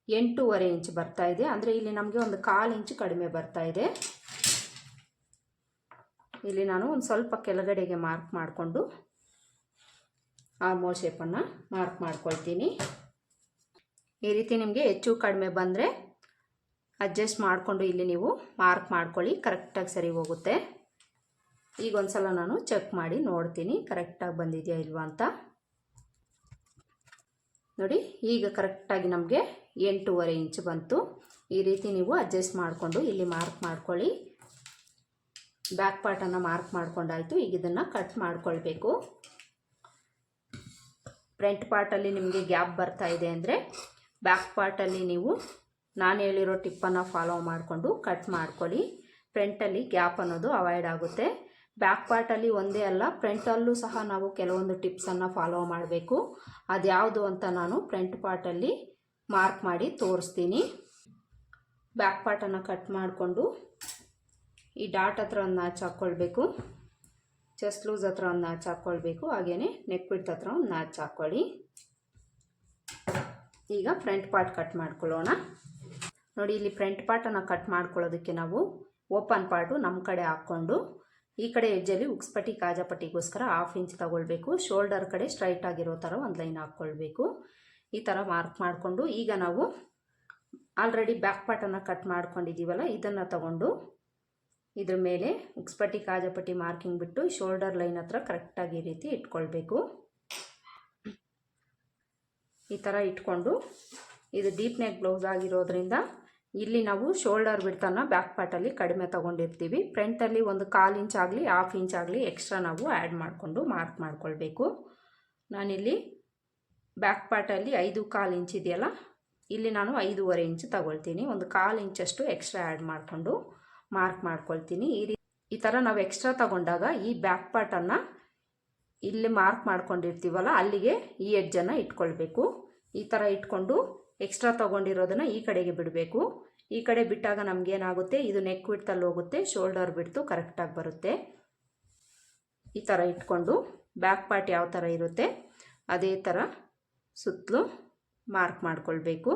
ಎಂಟೂವರೆ ಇಂಚ್ ಬರ್ತಾ ಇದೆ. ಅಂದರೆ ಇಲ್ಲಿ ನಮಗೆ ಒಂದು ಕಾಲು ಇಂಚು ಕಡಿಮೆ ಬರ್ತಾ ಇದೆ. ಇಲ್ಲಿ ನಾನು ಒಂದು ಸ್ವಲ್ಪ ಕೆಳಗಡೆಗೆ ಮಾರ್ಕ್ ಮಾಡಿಕೊಂಡು ಆರ್ಮೋಲ್ ಶೇಪನ್ನು ಮಾರ್ಕ್ ಮಾಡ್ಕೊಳ್ತೀನಿ. ಈ ರೀತಿ ನಿಮಗೆ ಹೆಚ್ಚು ಕಡಿಮೆ ಬಂದರೆ ಅಡ್ಜಸ್ಟ್ ಮಾಡಿಕೊಂಡು ಇಲ್ಲಿ ನೀವು ಮಾರ್ಕ್ ಮಾಡ್ಕೊಳ್ಳಿ ಕರೆಕ್ಟಾಗಿ ಸರಿ ಹೋಗುತ್ತೆ. ಈಗ ಒಂದು ಸಲ ನಾನು ಚೆಕ್ ಮಾಡಿ ನೋಡ್ತೀನಿ ಕರೆಕ್ಟಾಗಿ ಬಂದಿದೆಯಾ ಇಲ್ವಾ ಅಂತ. ನೋಡಿ, ಈಗ ಕರೆಕ್ಟಾಗಿ ನಮಗೆ ಎಂಟೂವರೆ ಇಂಚ್ ಬಂತು. ಈ ರೀತಿ ನೀವು ಅಡ್ಜಸ್ಟ್ ಮಾಡಿಕೊಂಡು ಇಲ್ಲಿ ಮಾರ್ಕ್ ಮಾಡ್ಕೊಳ್ಳಿ. ಬ್ಯಾಕ್ ಪಾರ್ಟನ್ನು ಮಾರ್ಕ್ ಮಾಡ್ಕೊಂಡಾಯಿತು, ಈಗ ಇದನ್ನು ಕಟ್ ಮಾಡ್ಕೊಳ್ಬೇಕು. ಫ್ರಂಟ್ ಪಾರ್ಟಲ್ಲಿ ನಿಮಗೆ ಗ್ಯಾಪ್ ಬರ್ತಾ ಇದೆ ಅಂದರೆ ಬ್ಯಾಕ್ ಪಾರ್ಟಲ್ಲಿ ನೀವು ನಾನು ಹೇಳಿರೋ ಟಿಪ್ಪನ್ನು ಫಾಲೋ ಮಾಡಿಕೊಂಡು ಕಟ್ ಮಾಡ್ಕೊಳ್ಳಿ. ಫ್ರಂಟಲ್ಲಿ ಗ್ಯಾಪ್ ಅನ್ನೋದು ಅವಾಯ್ಡ್ ಆಗುತ್ತೆ. ಬ್ಯಾಕ್ ಪಾರ್ಟಲ್ಲಿ ಒಂದೇ ಅಲ್ಲ ಫ್ರಂಟಲ್ಲೂ ಸಹ ನಾವು ಕೆಲವೊಂದು ಟಿಪ್ಸನ್ನು ಫಾಲೋ ಮಾಡಬೇಕು. ಅದ್ಯಾವುದು ಅಂತ ನಾನು ಫ್ರಂಟ್ ಪಾರ್ಟಲ್ಲಿ ಮಾರ್ಕ್ ಮಾಡಿ ತೋರಿಸ್ತೀನಿ. ಬ್ಯಾಕ್ ಪಾರ್ಟನ್ನು ಕಟ್ ಮಾಡಿಕೊಂಡು ಈ ಡಾಟ್ ಹತ್ರ ಒಂದು ನಾಚ್ ಹಾಕ್ಕೊಳ್ಬೇಕು. ಚೆಸ್ಟ್ ಲೂಸ್ ಹತ್ರ ಒಂದು ನಾಚ್ ಹಾಕ್ಕೊಳ್ಬೇಕು. ಹಾಗೆಯೇ ನೆಕ್ ಬಿಡ್ತ ಹತ್ರ ಒಂದು ನಾಚ್ ಹಾಕ್ಕೊಳ್ಳಿ. ಈಗ ಫ್ರಂಟ್ ಪಾರ್ಟ್ ಕಟ್ ಮಾಡ್ಕೊಳ್ಳೋಣ. ನೋಡಿ, ಇಲ್ಲಿ ಫ್ರಂಟ್ ಪಾರ್ಟನ್ನು ಕಟ್ ಮಾಡ್ಕೊಳ್ಳೋದಕ್ಕೆ ನಾವು ಓಪನ್ ಪಾರ್ಟು ನಮ್ಮ ಕಡೆ ಹಾಕ್ಕೊಂಡು, ಈ ಕಡೆ ಎಜ್ಜಲ್ಲಿ ಉಕ್ಸ್ಪಟ್ಟಿ, ಕಾಜಾಪಟ್ಟಿಗೋಸ್ಕರ ಹಾಫ್ ಇಂಚ್ ತಗೊಳ್ಬೇಕು. ಶೋಲ್ಡರ್ ಕಡೆ ಸ್ಟ್ರೈಟ್ ಆಗಿರೋ ಥರ ಒಂದು ಲೈನ್ ಹಾಕ್ಕೊಳ್ಬೇಕು. ಈ ಥರ ಮಾರ್ಕ್ ಮಾಡಿಕೊಂಡು, ಈಗ ನಾವು ಆಲ್ರೆಡಿ ಬ್ಯಾಕ್ ಪಾರ್ಟನ್ನು ಕಟ್ ಮಾಡ್ಕೊಂಡಿದ್ದೀವಲ್ಲ, ಇದನ್ನು ತಗೊಂಡು ಇದ್ರ ಮೇಲೆ ಉಕ್ಸ್ಪಟ್ಟಿ, ಕಾಜಾಪಟ್ಟಿ ಮಾರ್ಕಿಂಗ್ ಬಿಟ್ಟು ಶೋಲ್ಡರ್ ಲೈನ್ ಹತ್ರ ಕರೆಕ್ಟಾಗಿ ಈ ರೀತಿ ಇಟ್ಕೊಳ್ಬೇಕು. ಈ ಥರ ಇಟ್ಕೊಂಡು ಇದು ಡೀಪ್ ನೆಕ್ ಬ್ಲೌಸ್ ಆಗಿರೋದ್ರಿಂದ ಇಲ್ಲಿ ನಾವು ಶೋಲ್ಡರ್ ಬಿಡ್ತಾನ ಬ್ಯಾಕ್ ಪಾರ್ಟಲ್ಲಿ ಕಡಿಮೆ ತೊಗೊಂಡಿರ್ತೀವಿ. ಫ್ರಂಟಲ್ಲಿ ಒಂದು ಕಾಲು ಇಂಚ್ ಆಗಲಿ ಹಾಫ್ ಇಂಚ್ ಆಗಲಿ ಎಕ್ಸ್ಟ್ರಾ ನಾವು ಆ್ಯಡ್ ಮಾಡಿಕೊಂಡು ಮಾರ್ಕ್ ಮಾಡ್ಕೊಳ್ಬೇಕು. ನಾನಿಲ್ಲಿ ಬ್ಯಾಕ್ ಪಾರ್ಟಲ್ಲಿ ಐದು ಕಾಲು ಇಂಚ್ ಇದೆಯಲ್ಲ, ಇಲ್ಲಿ ನಾನು ಐದೂವರೆ ಇಂಚ್ ತಗೊಳ್ತೀನಿ. ಒಂದು ಕಾಲು ಇಂಚಷ್ಟು ಎಕ್ಸ್ಟ್ರಾ ಆ್ಯಡ್ ಮಾಡಿಕೊಂಡು ಮಾರ್ಕ್ ಮಾಡ್ಕೊಳ್ತೀನಿ. ಈ ರೀ ಈ ಥರ ನಾವು ಎಕ್ಸ್ಟ್ರಾ ತಗೊಂಡಾಗ ಈ ಬ್ಯಾಕ್ ಪಾರ್ಟನ್ನು ಇಲ್ಲಿ ಮಾರ್ಕ್ ಮಾಡ್ಕೊಂಡಿರ್ತೀವಲ್ಲ, ಅಲ್ಲಿಗೆ ಈ ಎಡ್ಜನ್ನು ಇಟ್ಕೊಳ್ಬೇಕು. ಈ ಥರ ಇಟ್ಕೊಂಡು ಎಕ್ಸ್ಟ್ರಾ ತೊಗೊಂಡಿರೋದನ್ನು ಈ ಕಡೆಗೆ ಬಿಡಬೇಕು. ಈ ಕಡೆ ಬಿಟ್ಟಾಗ ನಮಗೇನಾಗುತ್ತೆ ಇದು ನೆಕ್ ಬಿಡ್ತಲ್ಲಿ ಹೋಗುತ್ತೆ ಶೋಲ್ಡರ್ ಬಿಡ್ತು ಕರೆಕ್ಟಾಗಿ ಬರುತ್ತೆ. ಈ ಥರ ಇಟ್ಕೊಂಡು ಬ್ಯಾಕ್ ಪಾರ್ಟ್ ಯಾವ ಥರ ಇರುತ್ತೆ, ಅದೇ ಥರ ಸುತ್ತಲೂ ಮಾರ್ಕ್ ಮಾಡ್ಕೊಳ್ಬೇಕು.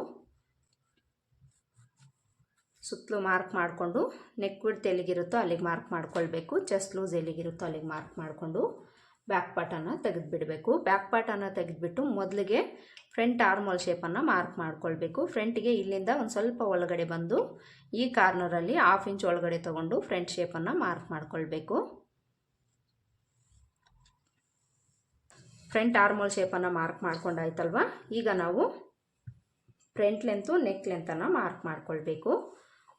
ಸುತ್ತಲೂ ಮಾರ್ಕ್ ಮಾಡಿಕೊಂಡು ನೆಕ್ ಬಿಡ್ತು ಎಲ್ಲಿಗಿರುತ್ತೋ ಅಲ್ಲಿಗೆ ಮಾರ್ಕ್ ಮಾಡ್ಕೊಳ್ಬೇಕು ಚೆಸ್ಟ್ ಲೂಸ್ ಎಲ್ಲಿಗಿರುತ್ತೋ ಅಲ್ಲಿಗೆ ಮಾರ್ಕ್ ಮಾಡಿಕೊಂಡು. ಬ್ಯಾಕ್ ಪಾರ್ಟನ್ನು ತೆಗೆದುಬಿಡಬೇಕು. ಬ್ಯಾಕ್ ಪಾರ್ಟನ್ನು ತೆಗೆದುಬಿಟ್ಟು ಮೊದಲಿಗೆ ಫ್ರಂಟ್ ಆರ್ಮೋಲ್ ಶೇಪನ್ನು ಮಾರ್ಕ್ ಮಾಡ್ಕೊಳ್ಬೇಕು. ಫ್ರಂಟಿಗೆ ಇಲ್ಲಿಂದ ಒಂದು ಸ್ವಲ್ಪ ಒಳಗಡೆ ಬಂದು ಈ ಕಾರ್ನರಲ್ಲಿ ಹಾಫ್ ಇಂಚ್ ಒಳಗಡೆ ತೊಗೊಂಡು ಫ್ರಂಟ್ ಶೇಪನ್ನು ಮಾರ್ಕ್ ಮಾಡ್ಕೊಳ್ಬೇಕು. ಫ್ರಂಟ್ ಆರ್ಮೋಲ್ ಶೇಪನ್ನು ಮಾರ್ಕ್ ಮಾಡ್ಕೊಂಡಾಯ್ತಲ್ವ ಈಗ ನಾವು ಫ್ರಂಟ್ ಲೆಂತು ನೆಕ್ ಲೆಂತನ್ನು ಮಾರ್ಕ್ ಮಾಡ್ಕೊಳ್ಬೇಕು.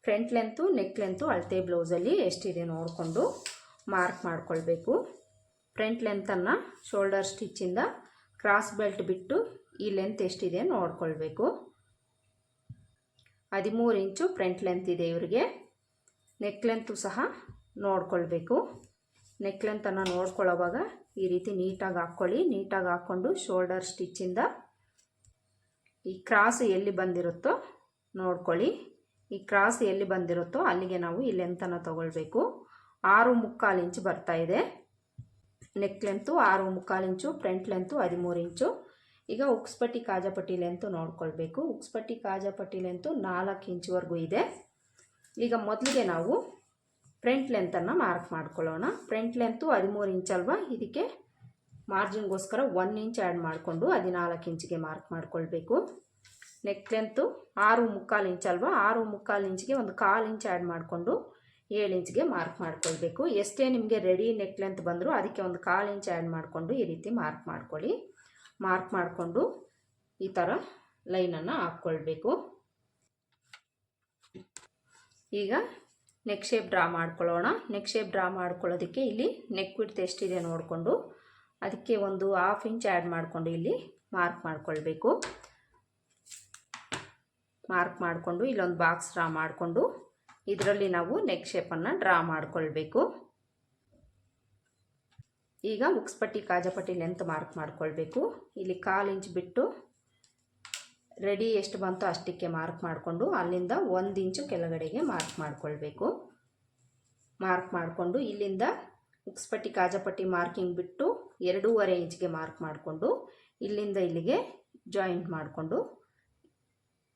ಫ್ರಂಟ್ ಲೆಂತು ನೆಕ್ ಲೆಂತು ಅಳತೆ ಬ್ಲೌಸಲ್ಲಿ ಎಷ್ಟಿದೆ ನೋಡಿಕೊಂಡು ಮಾರ್ಕ್ ಮಾಡ್ಕೊಳ್ಬೇಕು. ಫ್ರಂಟ್ ಲೆಂತನ್ನು ಶೋಲ್ಡರ್ ಸ್ಟಿಚ್ಚಿಂದ ಕ್ರಾಸ್ ಬೆಲ್ಟ್ ಬಿಟ್ಟು ಈ ಲೆಂತ್ ಎಷ್ಟಿದೆ ನೋಡ್ಕೊಳ್ಬೇಕು. ಹದಿಮೂರು ಇಂಚು ಫ್ರಂಟ್ ಲೆಂತ್ ಇದೆ ಇವರಿಗೆ. ನೆಕ್ ಲೆಂತು ಸಹ ನೋಡ್ಕೊಳ್ಬೇಕು. ನೆಕ್ ಲೆಂತನ್ನು ನೋಡ್ಕೊಳ್ಳೋವಾಗ ಈ ರೀತಿ ನೀಟಾಗಿ ಹಾಕ್ಕೊಳ್ಳಿ. ನೀಟಾಗಿ ಹಾಕ್ಕೊಂಡು ಶೋಲ್ಡರ್ ಸ್ಟಿಚ್ಚಿಂದ ಈ ಕ್ರಾಸ್ ಎಲ್ಲಿ ಬಂದಿರುತ್ತೋ ನೋಡ್ಕೊಳ್ಳಿ. ಈ ಕ್ರಾಸ್ ಎಲ್ಲಿ ಬಂದಿರುತ್ತೋ ಅಲ್ಲಿಗೆ ನಾವು ಈ ಲೆಂತನ್ನು ತಗೊಳ್ಬೇಕು. ಆರು ಮುಕ್ಕಾಲು ಇಂಚು ಬರ್ತಾ ಇದೆ. ನೆಕ್ ಲೆಂತು ಆರು ಮುಕ್ಕಾಲು ಇಂಚು ಫ್ರಂಟ್ ಲೆಂತು ಹದಿಮೂರು ಇಂಚು. ಈಗ ಉಕ್ಸ್ಪಟ್ಟಿ ಕಾಜಾಪಟ್ಟಿ ಲೆಂತು ನೋಡ್ಕೊಳ್ಬೇಕು. ಉಕ್ಸ್ಪಟ್ಟಿ ಕಾಜಾಪಟ್ಟಿ ಲೆಂತು ನಾಲ್ಕು ಇಂಚುವರೆಗೂ ಇದೆ. ಈಗ ಮೊದಲಿಗೆ ನಾವು ಫ್ರಂಟ್ ಲೆಂತನ್ನು ಮಾರ್ಕ್ ಮಾಡ್ಕೊಳ್ಳೋಣ. ಫ್ರಂಟ್ ಲೆಂತು ಹದಿಮೂರು ಇಂಚ್ ಅಲ್ವಾ? ಇದಕ್ಕೆ ಮಾರ್ಜಿನ್ಗೋಸ್ಕರ ಒನ್ ಇಂಚ್ ಆ್ಯಡ್ ಮಾಡಿಕೊಂಡು ಹದಿನಾಲ್ಕು ಇಂಚಿಗೆ ಮಾರ್ಕ್ ಮಾಡ್ಕೊಳ್ಬೇಕು. ನೆಕ್ ಲೆಂತು ಆರು ಮುಕ್ಕಾಲು ಇಂಚ್ ಅಲ್ವಾ? ಆರು ಮುಕ್ಕಾಲು ಇಂಚಿಗೆ ಒಂದು ಕಾಲು ಇಂಚ್ ಆ್ಯಡ್ ಮಾಡಿಕೊಂಡು ಏಳು ಇಂಚ್ಗೆ ಮಾರ್ಕ್ ಮಾಡ್ಕೊಳ್ಬೇಕು. ಎಷ್ಟೇ ನಿಮಗೆ ರೆಡಿ ನೆಕ್ ಲೆಂತ್ ಬಂದರೂ ಅದಕ್ಕೆ ಒಂದು ಕಾಲು ಇಂಚ್ ಆ್ಯಡ್ ಮಾಡಿಕೊಂಡು ಈ ರೀತಿ ಮಾರ್ಕ್ ಮಾಡ್ಕೊಳ್ಳಿ. ಮಾರ್ಕ್ ಮಾಡಿಕೊಂಡು ಈ ಥರ ಲೈನನ್ನು ಹಾಕ್ಕೊಳ್ಬೇಕು. ಈಗ ನೆಕ್ ಶೇಪ್ ಡ್ರಾ ಮಾಡ್ಕೊಳ್ಳೋಣ. ನೆಕ್ ಶೇಪ್ ಡ್ರಾ ಮಾಡ್ಕೊಳ್ಳೋದಕ್ಕೆ ಇಲ್ಲಿ ನೆಕ್ ವಿಡ್ತ್ ಎಷ್ಟಿದೆ ನೋಡಿಕೊಂಡು ಅದಕ್ಕೆ ಒಂದು ಹಾಫ್ ಇಂಚ್ ಆ್ಯಡ್ ಮಾಡಿಕೊಂಡು ಇಲ್ಲಿ ಮಾರ್ಕ್ ಮಾಡ್ಕೊಳ್ಬೇಕು. ಮಾರ್ಕ್ ಮಾಡಿಕೊಂಡು ಇಲ್ಲೊಂದು ಬಾಕ್ಸ್ ಡ್ರಾ ಮಾಡಿಕೊಂಡು ಇದರಲ್ಲಿ ನಾವು ನೆಕ್ ಶೇಪನ್ನು ಡ್ರಾ ಮಾಡಿಕೊಳ್ಬೇಕು. ಈಗ ಉಕ್ಸ್ಪಟ್ಟಿ, ಕಾಜಪಟ್ಟಿ ಲೆಂತ್ ಮಾರ್ಕ್ ಮಾಡಿಕೊಳ್ಬೇಕು. ಇಲ್ಲಿ ಕಾಲು ಇಂಚ್ ಬಿಟ್ಟು ರೆಡಿ ಎಷ್ಟು ಬಂತೋ ಅಷ್ಟಕ್ಕೆ ಮಾರ್ಕ್ ಮಾಡಿಕೊಂಡು ಅಲ್ಲಿಂದ ಒಂದು ಇಂಚು ಕೆಳಗಡೆಗೆ ಮಾರ್ಕ್ ಮಾಡಿಕೊಳ್ಬೇಕು. ಮಾರ್ಕ್ ಮಾಡಿಕೊಂಡು ಇಲ್ಲಿಂದ ಉಕ್ಸ್ಪಟ್ಟಿ, ಕಾಜಪಟ್ಟಿ ಮಾರ್ಕಿಂಗ್ ಬಿಟ್ಟು ಎರಡೂವರೆ ಇಂಚ್ಗೆ ಮಾರ್ಕ್ ಮಾಡಿಕೊಂಡು ಇಲ್ಲಿಂದ ಇಲ್ಲಿಗೆ ಜಾಯಿಂಟ್ ಮಾಡಿಕೊಂಡು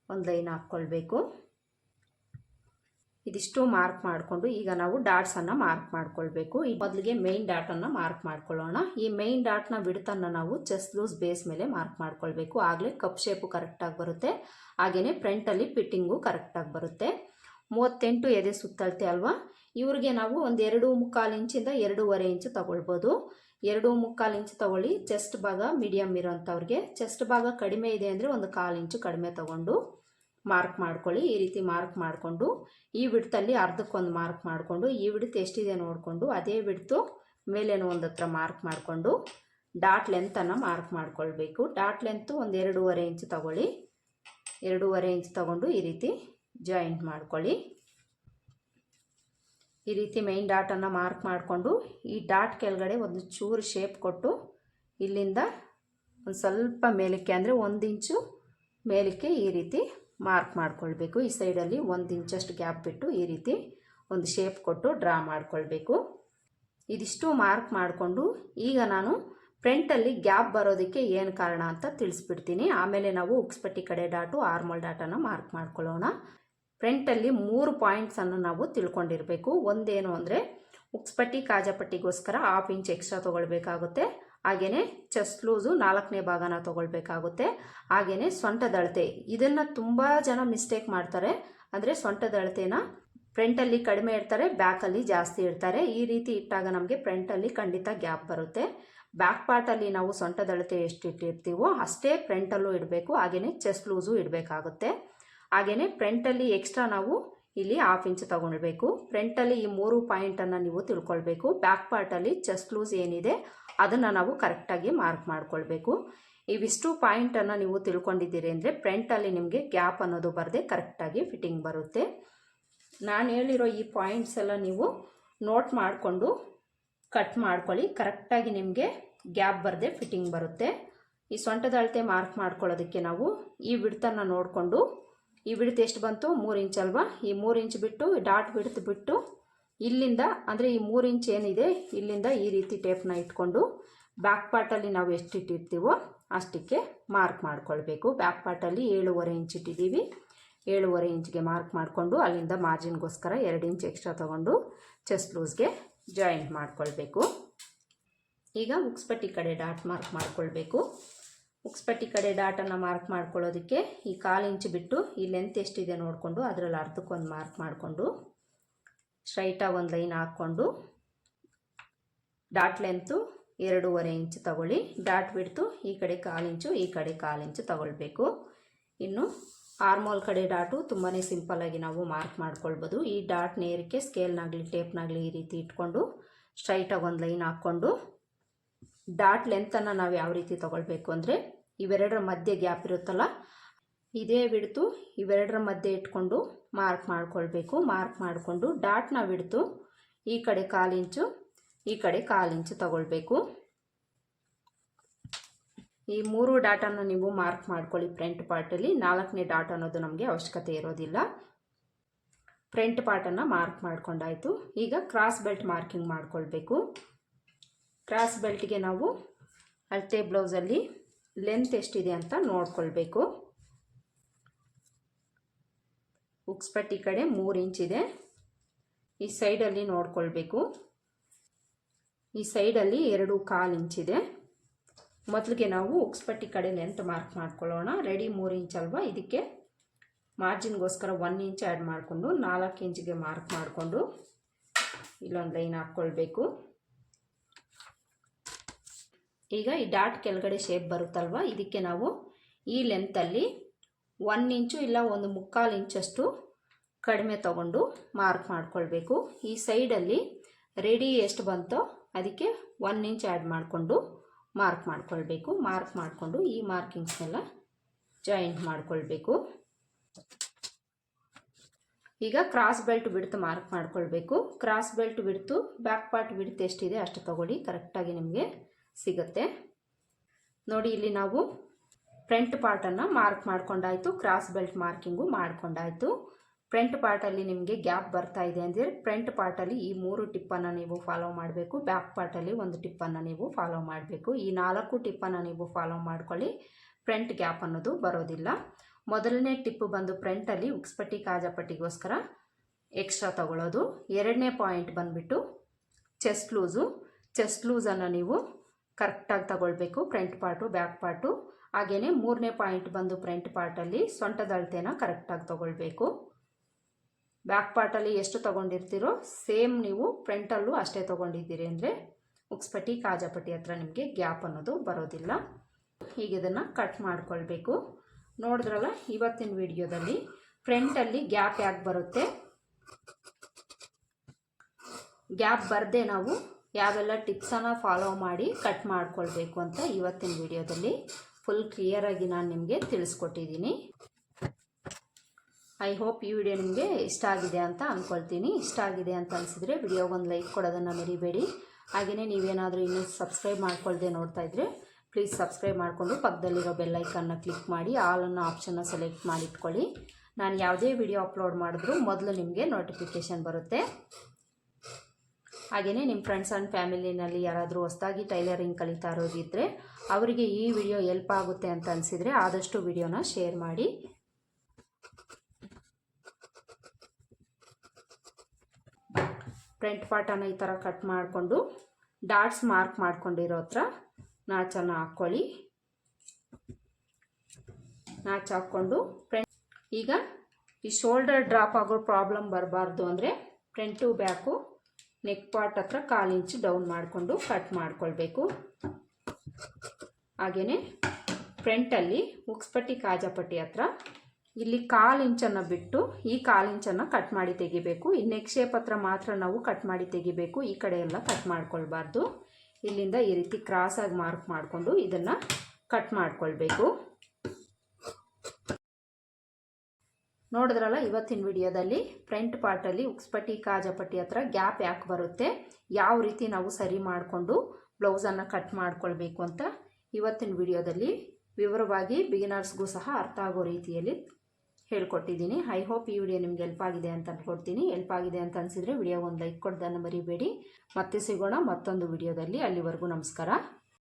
ಒಂದು ಲೈನ್ ಹಾಕ್ಕೊಳ್ಬೇಕು. ಇದಿಷ್ಟು ಮಾರ್ಕ್ ಮಾಡಿಕೊಂಡು ಈಗ ನಾವು ಡಾಟ್ಸನ್ನು ಮಾರ್ಕ್ ಮಾಡ್ಕೊಳ್ಬೇಕು. ಈ ಮೊದಲಿಗೆ ಮೇಯ್ನ್ ಡಾಟನ್ನು ಮಾರ್ಕ್ ಮಾಡ್ಕೊಳ್ಳೋಣ. ಈ ಮೇಯ್ನ್ ಡಾಟ್ನ ಬಿಡ್ತನ್ನು ನಾವು ಚೆಸ್ಟ್ ಲೂಸ್ ಬೇಸ್ ಮೇಲೆ ಮಾರ್ಕ್ ಮಾಡ್ಕೊಳ್ಬೇಕು. ಆಗಲೇ ಕಪ್ ಶೇಪು ಕರೆಕ್ಟಾಗಿ ಬರುತ್ತೆ. ಹಾಗೆಯೇ ಫ್ರಂಟಲ್ಲಿ ಫಿಟ್ಟಿಂಗು ಕರೆಕ್ಟಾಗಿ ಬರುತ್ತೆ. ಮೂವತ್ತೆಂಟು ಎದೆ ಸುತ್ತಳತೆ ಅಲ್ವಾ? ಇವ್ರಿಗೆ ನಾವು ಒಂದು ಎರಡು ಮುಕ್ಕಾಲು ಇಂಚಿಂದ ಎರಡೂವರೆ ಇಂಚು ತಗೊಳ್ಬೋದು. ಎರಡು ಮುಕ್ಕಾಲು ಇಂಚು ತಗೊಳ್ಳಿ ಚೆಸ್ಟ್ ಭಾಗ ಮೀಡಿಯಮ್ ಇರೋಂಥವ್ರಿಗೆ ಚೆಸ್ಟ್ ಭಾಗ ಕಡಿಮೆ ಇದೆ ಅಂದರೆ ಒಂದು ಕಾಲು ಇಂಚು ಕಡಿಮೆ ತಗೊಂಡು. ಮಾರ್ಕ್ ಮಾಡ್ಕೊಳ್ಳಿ. ಈ ರೀತಿ ಮಾರ್ಕ್ ಮಾಡಿಕೊಂಡು, ಈ ಬಿಡ್ತಲ್ಲಿ ಅರ್ಧಕ್ಕೊಂದು ಮಾರ್ಕ್ ಮಾಡಿಕೊಂಡು, ಈ ಬಿಡ್ತು ಎಷ್ಟಿದೆ ನೋಡಿಕೊಂಡು, ಅದೇ ಬಿಡ್ತು ಮೇಲೇನು ಒಂದು ಹತ್ರ ಮಾರ್ಕ್ ಮಾಡಿಕೊಂಡು ಡಾಟ್ ಲೆಂತನ್ನು ಮಾರ್ಕ್ ಮಾಡ್ಕೊಳ್ಬೇಕು. ಡಾಟ್ ಲೆಂತು ಒಂದು ಎರಡೂವರೆ ಇಂಚು ತಗೊಳ್ಳಿ. ಎರಡೂವರೆ ಇಂಚ್ ತಗೊಂಡು ಈ ರೀತಿ ಜಾಯಿಂಟ್ ಮಾಡ್ಕೊಳ್ಳಿ. ಈ ರೀತಿ ಮೈನ್ ಡಾಟನ್ನು ಮಾರ್ಕ್ ಮಾಡಿಕೊಂಡು, ಈ ಡಾಟ್ ಕೆಳಗಡೆ ಒಂದು ಚೂರು ಶೇಪ್ ಕೊಟ್ಟು, ಇಲ್ಲಿಂದ ಒಂದು ಸ್ವಲ್ಪ ಮೇಲಕ್ಕೆ, ಅಂದರೆ ಒಂದು ಇಂಚು ಮೇಲಕ್ಕೆ ಈ ರೀತಿ ಮಾರ್ಕ್ ಮಾಡ್ಕೊಳ್ಬೇಕು. ಈ ಸೈಡಲ್ಲಿ ಒಂದು ಇಂಚಷ್ಟು ಗ್ಯಾಪ್ ಬಿಟ್ಟು ಈ ರೀತಿ ಒಂದು ಶೇಪ್ ಕೊಟ್ಟು ಡ್ರಾ ಮಾಡ್ಕೊಳ್ಬೇಕು. ಇದಿಷ್ಟು ಮಾರ್ಕ್ ಮಾಡಿಕೊಂಡು ಈಗ ನಾನು ಫ್ರಂಟಲ್ಲಿ ಗ್ಯಾಪ್ ಬರೋದಕ್ಕೆ ಏನು ಕಾರಣ ಅಂತ ತಿಳಿಸ್ಬಿಡ್ತೀನಿ. ಆಮೇಲೆ ನಾವು ಉಕ್ಸ್ಪಟ್ಟಿ ಕಡೆ ಡಾಟು ಆರ್ಮಲ್ ಡಾಟನ ಮಾರ್ಕ್ ಮಾಡ್ಕೊಳ್ಳೋಣ. ಫ್ರಂಟಲ್ಲಿ ಮೂರು ಪಾಯಿಂಟ್ಸನ್ನು ನಾವು ತಿಳ್ಕೊಂಡಿರಬೇಕು. ಒಂದೇನು ಅಂದರೆ ಉಕ್ಸ್ಪಟ್ಟಿ ಕಾಜಪಟ್ಟಿಗೋಸ್ಕರ ಹಾಫ್ ಇಂಚ್ ಎಕ್ಸ್ಟ್ರಾ ತೊಗೊಳ್ಬೇಕಾಗುತ್ತೆ. ಹಾಗೆಯೇ ಚೆಸ್ಟ್ ಲೂಸು ನಾಲ್ಕನೇ ಭಾಗನ ತೊಗೊಳ್ಬೇಕಾಗುತ್ತೆ. ಹಾಗೆಯೇ ಸೊಂಟದಳತೆ ಇದನ್ನು ತುಂಬ ಜನ ಮಿಸ್ಟೇಕ್ ಮಾಡ್ತಾರೆ. ಅಂದರೆ ಸೊಂಟದಳತೆನ ಫ್ರಂಟಲ್ಲಿ ಕಡಿಮೆ ಇರ್ತಾರೆ ಬ್ಯಾಕಲ್ಲಿ ಜಾಸ್ತಿ ಇರ್ತಾರೆ ಈ ರೀತಿ ಇಟ್ಟಾಗ ನಮಗೆ ಫ್ರಂಟಲ್ಲಿ ಖಂಡಿತ ಗ್ಯಾಪ್ ಬರುತ್ತೆ. ಬ್ಯಾಕ್ ಪಾರ್ಟಲ್ಲಿ ನಾವು ಸೊಂಟದಳತೆ ಎಷ್ಟು ಇಟ್ಟಿರ್ತೀವೋ ಅಷ್ಟೇ ಫ್ರಂಟಲ್ಲೂ ಇಡಬೇಕು. ಹಾಗೆಯೇ ಚೆಸ್ಟ್ ಲೂಸು ಇಡಬೇಕಾಗುತ್ತೆ. ಹಾಗೆಯೇ ಫ್ರಂಟಲ್ಲಿ ಎಕ್ಸ್ಟ್ರಾ ನಾವು ಇಲ್ಲಿ ಹಾಫ್ ಇಂಚ್ ತಗೊಳ್ಬೇಕು ಫ್ರಂಟಲ್ಲಿ ಈ ಮೂರು ಪಾಯಿಂಟನ್ನು ನೀವು ತಿಳ್ಕೊಳ್ಬೇಕು. ಬ್ಯಾಕ್ ಪಾರ್ಟಲ್ಲಿ ಚೆಸ್ಟ್ ಲೂಸ್ ಏನಿದೆ ಅದನ್ನು ನಾವು ಕರೆಕ್ಟಾಗಿ ಮಾರ್ಕ್ ಮಾಡಿಕೊಳ್ಬೇಕು. ಇವಿಷ್ಟು ಪಾಯಿಂಟನ್ನು ನೀವು ತಿಳ್ಕೊಂಡಿದ್ದೀರಿ ಅಂದರೆ ಫ್ರಂಟಲ್ಲಿ ನಿಮಗೆ ಗ್ಯಾಪ್ ಅನ್ನೋದು ಬರದೆ ಕರೆಕ್ಟಾಗಿ ಫಿಟ್ಟಿಂಗ್ ಬರುತ್ತೆ. ನಾನು ಹೇಳಿರೋ ಈ ಪಾಯಿಂಟ್ಸ್ ಎಲ್ಲ ನೀವು ನೋಟ್ ಮಾಡಿಕೊಂಡು ಕಟ್ ಮಾಡ್ಕೊಳ್ಳಿ. ಕರೆಕ್ಟಾಗಿ ನಿಮಗೆ ಗ್ಯಾಪ್ ಬರದೆ ಫಿಟ್ಟಿಂಗ್ ಬರುತ್ತೆ. ಈ ಸೊಂಟದ ಅಳತೆ ಮಾರ್ಕ್ ಮಾಡ್ಕೊಳ್ಳೋದಕ್ಕೆ ನಾವು ಈ ಬಿಡ್ತನ್ನು ನೋಡಿಕೊಂಡು ಈ ಬಿಡ್ತು ಎಷ್ಟು ಬಂತು? ಮೂರು ಇಂಚ್ ಅಲ್ವಾ? ಈ ಮೂರು ಇಂಚ್ ಬಿಟ್ಟು ಡಾಟ್ ಬಿಡ್ತು ಬಿಟ್ಟು ಇಲ್ಲಿಂದ, ಅಂದರೆ ಈ ಮೂರು ಇಂಚ್ ಏನಿದೆ, ಇಲ್ಲಿಂದ ಈ ರೀತಿ ಟೇಪ್ನ ಇಟ್ಕೊಂಡು ಬ್ಯಾಕ್ ಪಾರ್ಟಲ್ಲಿ ನಾವು ಎಷ್ಟು ಇಟ್ಟಿರ್ತೀವೋ ಅಷ್ಟಕ್ಕೆ ಮಾರ್ಕ್ ಮಾಡ್ಕೊಳ್ಬೇಕು. ಬ್ಯಾಕ್ ಪಾರ್ಟಲ್ಲಿ ಏಳುವರೆ ಇಂಚ್ ಇಟ್ಟಿದ್ದೀವಿ ಏಳುವರೆ ಇಂಚ್ಗೆ ಮಾರ್ಕ್ ಮಾಡಿಕೊಂಡು ಅಲ್ಲಿಂದ ಮಾರ್ಜಿನ್ಗೋಸ್ಕರ ಎರಡು ಇಂಚ್ ಎಕ್ಸ್ಟ್ರಾ ತೊಗೊಂಡು ಚೆಸ್ಟ್ ಲೂಸ್ಗೆ ಜಾಯಿಂಟ್ ಮಾಡಿಕೊಳ್ಬೇಕು. ಈಗ ಉಕ್ಸ್ಪಟ್ಟಿ ಕಡೆ ಡಾಟ್ ಮಾರ್ಕ್ ಮಾಡ್ಕೊಳ್ಬೇಕು. ಉಕ್ಸ್ಪಟ್ಟಿ ಕಡೆ ಡಾಟನ್ನು ಮಾರ್ಕ್ ಮಾಡ್ಕೊಳ್ಳೋದಕ್ಕೆ ಈ ಕಾಲು ಇಂಚ್ ಬಿಟ್ಟು ಈ ಲೆಂತ್ ಎಷ್ಟಿದೆ ನೋಡಿಕೊಂಡು ಅದರಲ್ಲಿ ಅರ್ಧಕ್ಕೊಂದು ಮಾರ್ಕ್ ಮಾಡಿಕೊಂಡು ಸ್ಟ್ರೈಟಾಗಿ ಒಂದು ಲೈನ್ ಹಾಕ್ಕೊಂಡು ಡಾಟ್ ಲೆಂತು ಎರಡೂವರೆ ಇಂಚು ತಗೊಳ್ಳಿ. ಡಾಟ್ ಬಿಡ್ತು ಈ ಕಡೆ ಕಾಲು ಇಂಚು, ಈ ಕಡೆ ಕಾಲು ಇಂಚು ತಗೊಳ್ಬೇಕು. ಇನ್ನು ಆರ್ಮೋಲ್ ಕಡೆ ಡಾಟು ತುಂಬಾ ಸಿಂಪಲ್ಲಾಗಿ ನಾವು ಮಾರ್ಕ್ ಮಾಡ್ಕೊಳ್ಬೋದು. ಈ ಡಾಟ್ ನೇರಕ್ಕೆ ಸ್ಕೇಲ್ನಾಗಲಿ ಟೇಪ್ನಾಗಲಿ ಈ ರೀತಿ ಇಟ್ಕೊಂಡು ಸ್ಟ್ರೈಟಾಗಿ ಒಂದು ಲೈನ್ ಹಾಕ್ಕೊಂಡು ಡಾಟ್ ಲೆಂತನ್ನು ನಾವು ಯಾವ ರೀತಿ ತೊಗೊಳ್ಬೇಕು ಅಂದರೆ ಇವೆರಡರ ಮಧ್ಯೆ ಗ್ಯಾಪ್ ಇರುತ್ತಲ್ಲ, ಇದೇ ಬಿಡ್ತು ಇವೆರಡರ ಮಧ್ಯೆ ಇಟ್ಕೊಂಡು ಮಾರ್ಕ್ ಮಾಡ್ಕೊಳ್ಬೇಕು. ಮಾರ್ಕ್ ಮಾಡಿಕೊಂಡು ಡಾಟ್ನ ಬಿಡ್ತು. ಈ ಕಡೆ ಕಾಲು ಇಂಚು, ಈ ಕಡೆ ಕಾಲಿಂಚು ತಗೊಳ್ಬೇಕು. ಈ ಮೂರು ಡಾಟನ್ನು ನೀವು ಮಾರ್ಕ್ ಮಾಡ್ಕೊಳ್ಳಿ ಫ್ರಂಟ್ ಪಾರ್ಟಲ್ಲಿ ನಾಲ್ಕನೇ ಡಾಟ್ ಅನ್ನೋದು ನಮಗೆ ಅವಶ್ಯಕತೆ ಇರೋದಿಲ್ಲ. ಫ್ರಂಟ್ ಪಾರ್ಟನ್ನು ಮಾರ್ಕ್ ಮಾಡ್ಕೊಂಡಾಯಿತು. ಈಗ ಕ್ರಾಸ್ ಬೆಲ್ಟ್ ಮಾರ್ಕಿಂಗ್ ಮಾಡ್ಕೊಳ್ಬೇಕು. ಕ್ರಾಸ್ ಬೆಲ್ಟ್ಗೆ ನಾವು ಅಳತೆ ಬ್ಲೌಸಲ್ಲಿ ಲೆಂತ್ ಎಷ್ಟಿದೆ ಅಂತ ನೋಡ್ಕೊಳ್ಬೇಕು. ಉಕ್ಸ್ಪಟ್ಟಿ ಕಡೆ ಮೂರು ಇಂಚ್ ಇದೆ. ಈ ಸೈಡಲ್ಲಿ ನೋಡ್ಕೊಳ್ಬೇಕು. ಈ ಸೈಡಲ್ಲಿ ಎರಡು ಕಾಲು ಇಂಚಿದೆ ಮೊದಲಿಗೆ ನಾವು ಉಕ್ಸ್ಪಟ್ಟಿ ಕಡೆ ಲೆಂತ್ ಮಾರ್ಕ್ ಮಾಡ್ಕೊಳ್ಳೋಣ. ರೆಡಿ ಮೂರು ಇಂಚ್ ಅಲ್ವಾ? ಇದಕ್ಕೆ ಮಾರ್ಜಿನ್ಗೋಸ್ಕರ ಒನ್ ಇಂಚ್ ಆ್ಯಡ್ ಮಾಡಿಕೊಂಡು ನಾಲ್ಕು ಇಂಚಿಗೆ ಮಾರ್ಕ್ ಮಾಡಿಕೊಂಡು ಇಲ್ಲೊಂದು ಲೈನ್ ಹಾಕ್ಕೊಳ್ಬೇಕು. ಈಗ ಈ ಡಾಟ್ ಕೆಳಗಡೆ ಶೇಪ್ ಬರುತ್ತಲ್ವ? ಇದಕ್ಕೆ ನಾವು ಈ ಲೆಂತಲ್ಲಿ ಒನ್ ಇಂಚು ಇಲ್ಲ ಒಂದು ಮುಕ್ಕಾಲು ಇಂಚಷ್ಟು ಕಡಿಮೆ ತಗೊಂಡು ಮಾರ್ಕ್ ಮಾಡ್ಕೊಳ್ಬೇಕು. ಈ ಸೈಡಲ್ಲಿ ರೆಡಿ ಎಷ್ಟು ಬಂತೋ ಅದಕ್ಕೆ ಒನ್ ಇಂಚ್ ಆ್ಯಡ್ ಮಾಡಿಕೊಂಡು ಮಾರ್ಕ್ ಮಾಡ್ಕೊಳ್ಬೇಕು. ಮಾರ್ಕ್ ಮಾಡಿಕೊಂಡು ಈ ಮಾರ್ಕಿಂಗ್ಸ್ನೆಲ್ಲ ಜಾಯಿಂಟ್ ಮಾಡಿಕೊಳ್ಬೇಕು. ಈಗ ಕ್ರಾಸ್ ಬೆಲ್ಟ್ ಬಿಡ್ತು ಮಾರ್ಕ್ ಮಾಡ್ಕೊಳ್ಬೇಕು. ಕ್ರಾಸ್ ಬೆಲ್ಟ್ ಬಿಡ್ತು ಬ್ಯಾಕ್ ಪಾರ್ಟ್ ಬಿಡ್ತು ಎಷ್ಟಿದೆ ಅಷ್ಟು ತಗೊಳ್ಳಿ, ಕರೆಕ್ಟಾಗಿ ನಿಮಗೆ ಸಿಗುತ್ತೆ. ನೋಡಿ, ಇಲ್ಲಿ ನಾವು ಫ್ರಂಟ್ ಪಾರ್ಟನ್ನು ಮಾರ್ಕ್ ಮಾಡ್ಕೊಂಡಾಯಿತು, ಕ್ರಾಸ್ ಬೆಲ್ಟ್ ಮಾರ್ಕಿಂಗು ಮಾಡ್ಕೊಂಡಾಯಿತು. ಫ್ರಂಟ್ ಪಾರ್ಟಲ್ಲಿ ನಿಮಗೆ ಗ್ಯಾಪ್ ಬರ್ತಾ ಇದೆ ಅಂದರೆ ಫ್ರಂಟ್ ಪಾರ್ಟಲ್ಲಿ ಈ ಮೂರು ಟಿಪ್ಪನ್ನು ನೀವು ಫಾಲೋ ಮಾಡಬೇಕು, ಬ್ಯಾಕ್ ಪಾರ್ಟಲ್ಲಿ ಒಂದು ಟಿಪ್ಪನ್ನು ನೀವು ಫಾಲೋ ಮಾಡಬೇಕು. ಈ ನಾಲ್ಕು ಟಿಪ್ಪನ್ನು ನೀವು ಫಾಲೋ ಮಾಡ್ಕೊಳ್ಳಿ, ಫ್ರಂಟ್ ಗ್ಯಾಪ್ ಅನ್ನೋದು ಬರೋದಿಲ್ಲ. ಮೊದಲನೇ ಟಿಪ್ಪು ಬಂದು ಫ್ರಂಟಲ್ಲಿ ಉಕ್ಸ್ಪಟ್ಟಿ ಕಾಜಪಟ್ಟಿಗೋಸ್ಕರ ಎಕ್ಸ್ಟ್ರಾ ತಗೊಳ್ಳೋದು. ಎರಡನೇ ಪಾಯಿಂಟ್ ಬಂದುಬಿಟ್ಟು ಚೆಸ್ಟ್ ಲೂಸು. ಚೆಸ್ಟ್ ಲೂಸನ್ನು ನೀವು ಕರೆಕ್ಟಾಗಿ ತಗೊಳ್ಬೇಕು, ಫ್ರಂಟ್ ಪಾರ್ಟು, ಬ್ಯಾಕ್ ಪಾರ್ಟು. ಹಾಗೆಯೇ ಮೂರನೇ ಪಾಯಿಂಟ್ ಬಂದು ಫ್ರಂಟ್ ಪಾರ್ಟಲ್ಲಿ ಸೊಂಟದ ಅಳತೆನ ಕರೆಕ್ಟಾಗಿ ತೊಗೊಳ್ಬೇಕು. ಬ್ಯಾಕ್ ಪಾರ್ಟಲ್ಲಿ ಎಷ್ಟು ತೊಗೊಂಡಿರ್ತೀರೋ ಸೇಮ್ ನೀವು ಫ್ರಂಟಲ್ಲೂ ಅಷ್ಟೇ ತೊಗೊಂಡಿದ್ದೀರಿ ಅಂದರೆ ಉಕ್ಸ್ಪಟ್ಟಿ ಕಾಜಾಪಟ್ಟಿ ಹತ್ರ ನಿಮಗೆ ಗ್ಯಾಪ್ ಅನ್ನೋದು ಬರೋದಿಲ್ಲ. ಹೀಗೆ ಇದನ್ನು ಕಟ್ ಮಾಡಿಕೊಳ್ಬೇಕು. ನೋಡಿದ್ರಲ್ಲ ಇವತ್ತಿನ ವಿಡಿಯೋದಲ್ಲಿ ಫ್ರಂಟಲ್ಲಿ ಗ್ಯಾಪ್ ಯಾಕೆ ಬರುತ್ತೆ? ಗ್ಯಾಪ್ ಬರದೆ ನಾವು ಯಾವೆಲ್ಲ ಟಿಪ್ಸನ್ನು ಫಾಲೋ ಮಾಡಿ ಕಟ್ ಮಾಡಿಕೊಳ್ಬೇಕು ಅಂತ ಇವತ್ತಿನ ವಿಡಿಯೋದಲ್ಲಿ ಫುಲ್ ಕ್ಲಿಯರಾಗಿ ನಾನು ನಿಮಗೆ ತಿಳಿಸ್ಕೊಟ್ಟಿದ್ದೀನಿ ಐ ಹೋಪ್ ಈ ವಿಡಿಯೋ ನಿಮಗೆ ಇಷ್ಟ ಆಗಿದೆ ಅಂತ ಅಂದ್ಕೊಳ್ತೀನಿ ಇಷ್ಟ ಆಗಿದೆ ಅಂತ ಅನ್ಸಿದ್ರೆ ವಿಡಿಯೋಗೆ ಒಂದು ಲೈಕ್ ಕೊಡೋದನ್ನು ಮರಿಬೇಡಿ. ಹಾಗೆಯೇ ನೀವೇನಾದರೂ ಇನ್ನೂ ಸಬ್ಸ್ಕ್ರೈಬ್ ಮಾಡ್ಕೊಳ್ದೆ ನೋಡ್ತಾ ಇದ್ದರೆ ಪ್ಲೀಸ್ ಸಬ್ಸ್ಕ್ರೈಬ್ ಮಾಡಿಕೊಂಡು ಪಕ್ಕದಲ್ಲಿರೋ ಬೆಲ್ಲೈಕನ್ನ ಕ್ಲಿಕ್ ಮಾಡಿ ಆಲ್ ಅನ್ನೋ ಆಪ್ಷನ್ನ ಸೆಲೆಕ್ಟ್ ಮಾಡಿಟ್ಕೊಳ್ಳಿ. ನಾನು ಯಾವುದೇ ವಿಡಿಯೋ ಅಪ್ಲೋಡ್ ಮಾಡಿದ್ರೂ ಮೊದಲು ನಿಮಗೆ ನೋಟಿಫಿಕೇಷನ್ ಬರುತ್ತೆ. ಹಾಗೆಯೇ ನಿಮ್ಮ ಫ್ರೆಂಡ್ಸ್ ಆ್ಯಂಡ್ ಫ್ಯಾಮಿಲಿನಲ್ಲಿ ಯಾರಾದರೂ ಹೊಸದಾಗಿ ಟೈಲರಿಂಗ್ ಕಲಿತಾ ಇರೋದಿದ್ದರೆ ಅವರಿಗೆ ಈ ವಿಡಿಯೋ ಎಲ್ಪ್ ಆಗುತ್ತೆ ಅಂತ ಅನಿಸಿದರೆ ಆದಷ್ಟು ವಿಡಿಯೋನ ಶೇರ್ ಮಾಡಿ. ಫ್ರಂಟ್ ಪಾರ್ಟನ್ನು ಈ ಥರ ಕಟ್ ಮಾಡಿಕೊಂಡು ಡಾಟ್ಸ್ ಮಾರ್ಕ್ ಮಾಡ್ಕೊಂಡಿರೋ ಹತ್ರ ನಾಚನ್ನು ಹಾಕ್ಕೊಳ್ಳಿ. ನಾಚ್ ಹಾಕ್ಕೊಂಡು ಫ್ರಂಟ್ ಈಗ ಈ ಶೋಲ್ಡರ್ ಡ್ರಾಪ್ ಆಗೋ ಪ್ರಾಬ್ಲಮ್ ಬರಬಾರ್ದು ಅಂದರೆ ಫ್ರಂಟು ಬ್ಯಾಕು ನೆಕ್ ಪಾರ್ಟ್ ಹತ್ರ ಕಾಲು ಇಂಚು ಡೌನ್ ಮಾಡಿಕೊಂಡು ಕಟ್ ಮಾಡ್ಕೊಳ್ಬೇಕು. ಹಾಗೆಯೇ ಫ್ರಂಟಲ್ಲಿ ಉಕ್ಸ್ಪಟ್ಟಿ, ಕಾಜಾಪಟ್ಟಿ ಹತ್ರ ಇಲ್ಲಿ ಕಾಲು ಇಂಚನ್ನು ಬಿಟ್ಟು ಈ ಕಾಲು ಇಂಚನ್ನು ಕಟ್ ಮಾಡಿ ತೆಗಿಬೇಕು. ಈ ನೆಕ್ ಶೇಪ್ ಹತ್ರ ಮಾತ್ರ ನಾವು ಕಟ್ ಮಾಡಿ ತೆಗಿಬೇಕು. ಈ ಕಡೆ ಎಲ್ಲ ಕಟ್ ಮಾಡ್ಕೊಳ್ಬಾರ್ದು. ಇಲ್ಲಿಂದ ಈ ರೀತಿ ಕ್ರಾಸಾಗಿ ಮಾರ್ಕ್ ಮಾಡಿಕೊಂಡು ಇದನ್ನು ಕಟ್ ಮಾಡ್ಕೊಳ್ಬೇಕು. ನೋಡಿದ್ರಲ್ಲ ಇವತ್ತಿನ ವಿಡಿಯೋದಲ್ಲಿ ಫ್ರಂಟ್ ಪಾರ್ಟಲ್ಲಿ ಉಕ್ಸ್ಪಟ್ಟಿ, ಕಾಜಪಟ್ಟಿ ಹತ್ರ ಗ್ಯಾಪ್ ಯಾಕೆ ಬರುತ್ತೆ? ಯಾವ ರೀತಿ ನಾವು ಸರಿ ಮಾಡಿಕೊಂಡು ಬ್ಲೌಸನ್ನು ಕಟ್ ಮಾಡ್ಕೊಳ್ಬೇಕು ಅಂತ ಇವತ್ತಿನ ವಿಡಿಯೋದಲ್ಲಿ ವಿವರವಾಗಿ ಬಿಗಿನರ್ಸ್ಗೂ ಸಹ ಅರ್ಥ ಆಗೋ ರೀತಿಯಲ್ಲಿ ಹೇಳ್ಕೊಟ್ಟಿದ್ದೀನಿ. ಐ ಹೋಪ್ ಈ ವಿಡಿಯೋ ನಿಮ್ಗೆ ಹೆಲ್ಪ್ ಆಗಿದೆ ಅಂತ ಅಂದ್ಕೊಡ್ತೀನಿ ಹೆಲ್ಪ್ ಆಗಿದೆ ಅಂತ ಅನಿಸಿದರೆ ವಿಡಿಯೋ ಒಂದು ಲೈಕ್ ಕೊಡ್ದನ್ನು ಮರಿಬೇಡಿ. ಮತ್ತೆ ಸಿಗೋಣ ಮತ್ತೊಂದು ವಿಡಿಯೋದಲ್ಲಿ. ಅಲ್ಲಿವರೆಗೂ ನಮಸ್ಕಾರ.